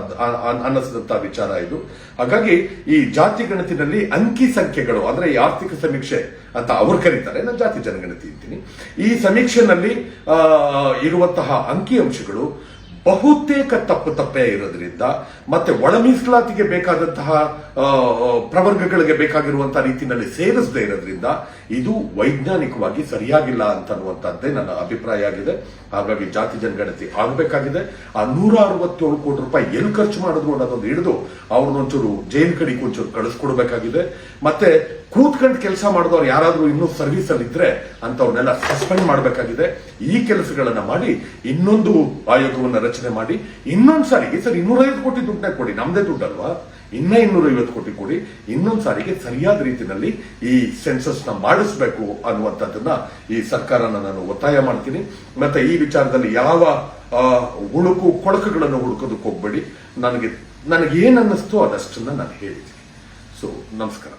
ಅನ್ನಿಸಿದಂತ ವಿಚಾರ ಇದು. ಹಾಗಾಗಿ ಈ ಜಾತಿ ಗಣತಿನಲ್ಲಿ ಅಂಕಿ ಸಂಖ್ಯೆಗಳು, ಅಂದ್ರೆ ಈ ಆರ್ಥಿಕ ಸಮೀಕ್ಷೆ ಅಂತ ಅವ್ರು ಕರೀತಾರೆ, ನಾನು ಜಾತಿ ಜನಗಣತಿ ಅಂತೀನಿ. ಈ ಸಮೀಕ್ಷೆನಲ್ಲಿ ಇರುವಂತಹ ಅಂಕಿ ಅಂಶಗಳು ಬಹುತೇಕ ತಪ್ಪು ತಪ್ಪೇ ಇರೋದ್ರಿಂದ, ಮತ್ತೆ ಒಳ ಮೀಸಲಾತಿಗೆ ಬೇಕಾದಂತಹ ಪ್ರವರ್ಗಗಳಿಗೆ ಬೇಕಾಗಿರುವಂತಹ ರೀತಿಯಲ್ಲಿ ಸೇರಿಸದೇ ಇರೋದ್ರಿಂದ ಇದು ವೈಜ್ಞಾನಿಕವಾಗಿ ಸರಿಯಾಗಿಲ್ಲ ಅಂತ ಅನ್ನುವಂಥದ್ದೇ ನನ್ನ ಅಭಿಪ್ರಾಯ ಆಗಿದೆ. ಹಾಗಾಗಿ ಜಾತಿ ಜನಗಣತಿ ಆಗಬೇಕಾಗಿದೆ. ಆ ನೂರ ಅರವತ್ತೇಳು ಕೋಟಿ ರೂಪಾಯಿ ಎಲ್ಲಿ ಖರ್ಚು ಮಾಡಿದ್ರು ಅನ್ನೋದೊಂದು ಹಿಡಿದು ಅವ್ರನ್ನೊಂಚೂರು ಜೈಲ್ ಕಡೆಗೆ ಒಂಚೂರು ಕಳಿಸ್ಕೊಡ್ಬೇಕಾಗಿದೆ. ಮತ್ತೆ ಕೂತ್ಕೊಂಡು ಕೆಲಸ ಮಾಡಿದವ್ರು ಯಾರಾದರೂ ಇನ್ನೂ ಸರ್ವಿಸ್ ಅಲ್ಲಿ ಇದ್ರೆ ಅಂತವ್ರನ್ನೆಲ್ಲ ಸಸ್ಪೆಂಡ್ ಮಾಡಬೇಕಾಗಿದೆ. ಈ ಕೆಲಸಗಳನ್ನ ಮಾಡಿ, ಇನ್ನೊಂದು ಆಯೋಗವನ್ನು ರಚನೆ ಮಾಡಿ ಇನ್ನೊಂದು ಸಾರಿ ಸರ್ ಇನ್ನೂರೈದು ಕೋಟಿ ದುಡ್ಡನ್ನ ಕೊಡಿ, ನಮ್ದೇ ದುಡ್ಡಲ್ವಾ? ಇನ್ನ ಐವತ್ತು ಕೋಟಿ ಕೊಡಿ, ಇನ್ನೊಂದು ಸಾರಿಗೆ ಸರಿಯಾದ ರೀತಿಯಲ್ಲಿ ಈ ಸೆನ್ಸಸ್ನ ಮಾಡಿಸ್ಬೇಕು ಅನ್ನುವಂಥದ್ದನ್ನ ಈ ಸರ್ಕಾರನ ನಾನು ಒತ್ತಾಯ ಮಾಡ್ತೀನಿ. ಮತ್ತೆ ಈ ವಿಚಾರದಲ್ಲಿ ಯಾವ ಹುಳುಕು, ಕೊಳಕುಗಳನ್ನು ಹುಡುಕೋದಕ್ಕೆ ಹೋಗ್ಬೇಡಿ. ನನಗೆ ನನಗೇನು ಅನ್ನಿಸ್ತೋ ಅದಷ್ಟನ್ನ ನಾನು ಹೇಳಿದ್ದೀನಿ. ಸೊ ನಮಸ್ಕಾರ.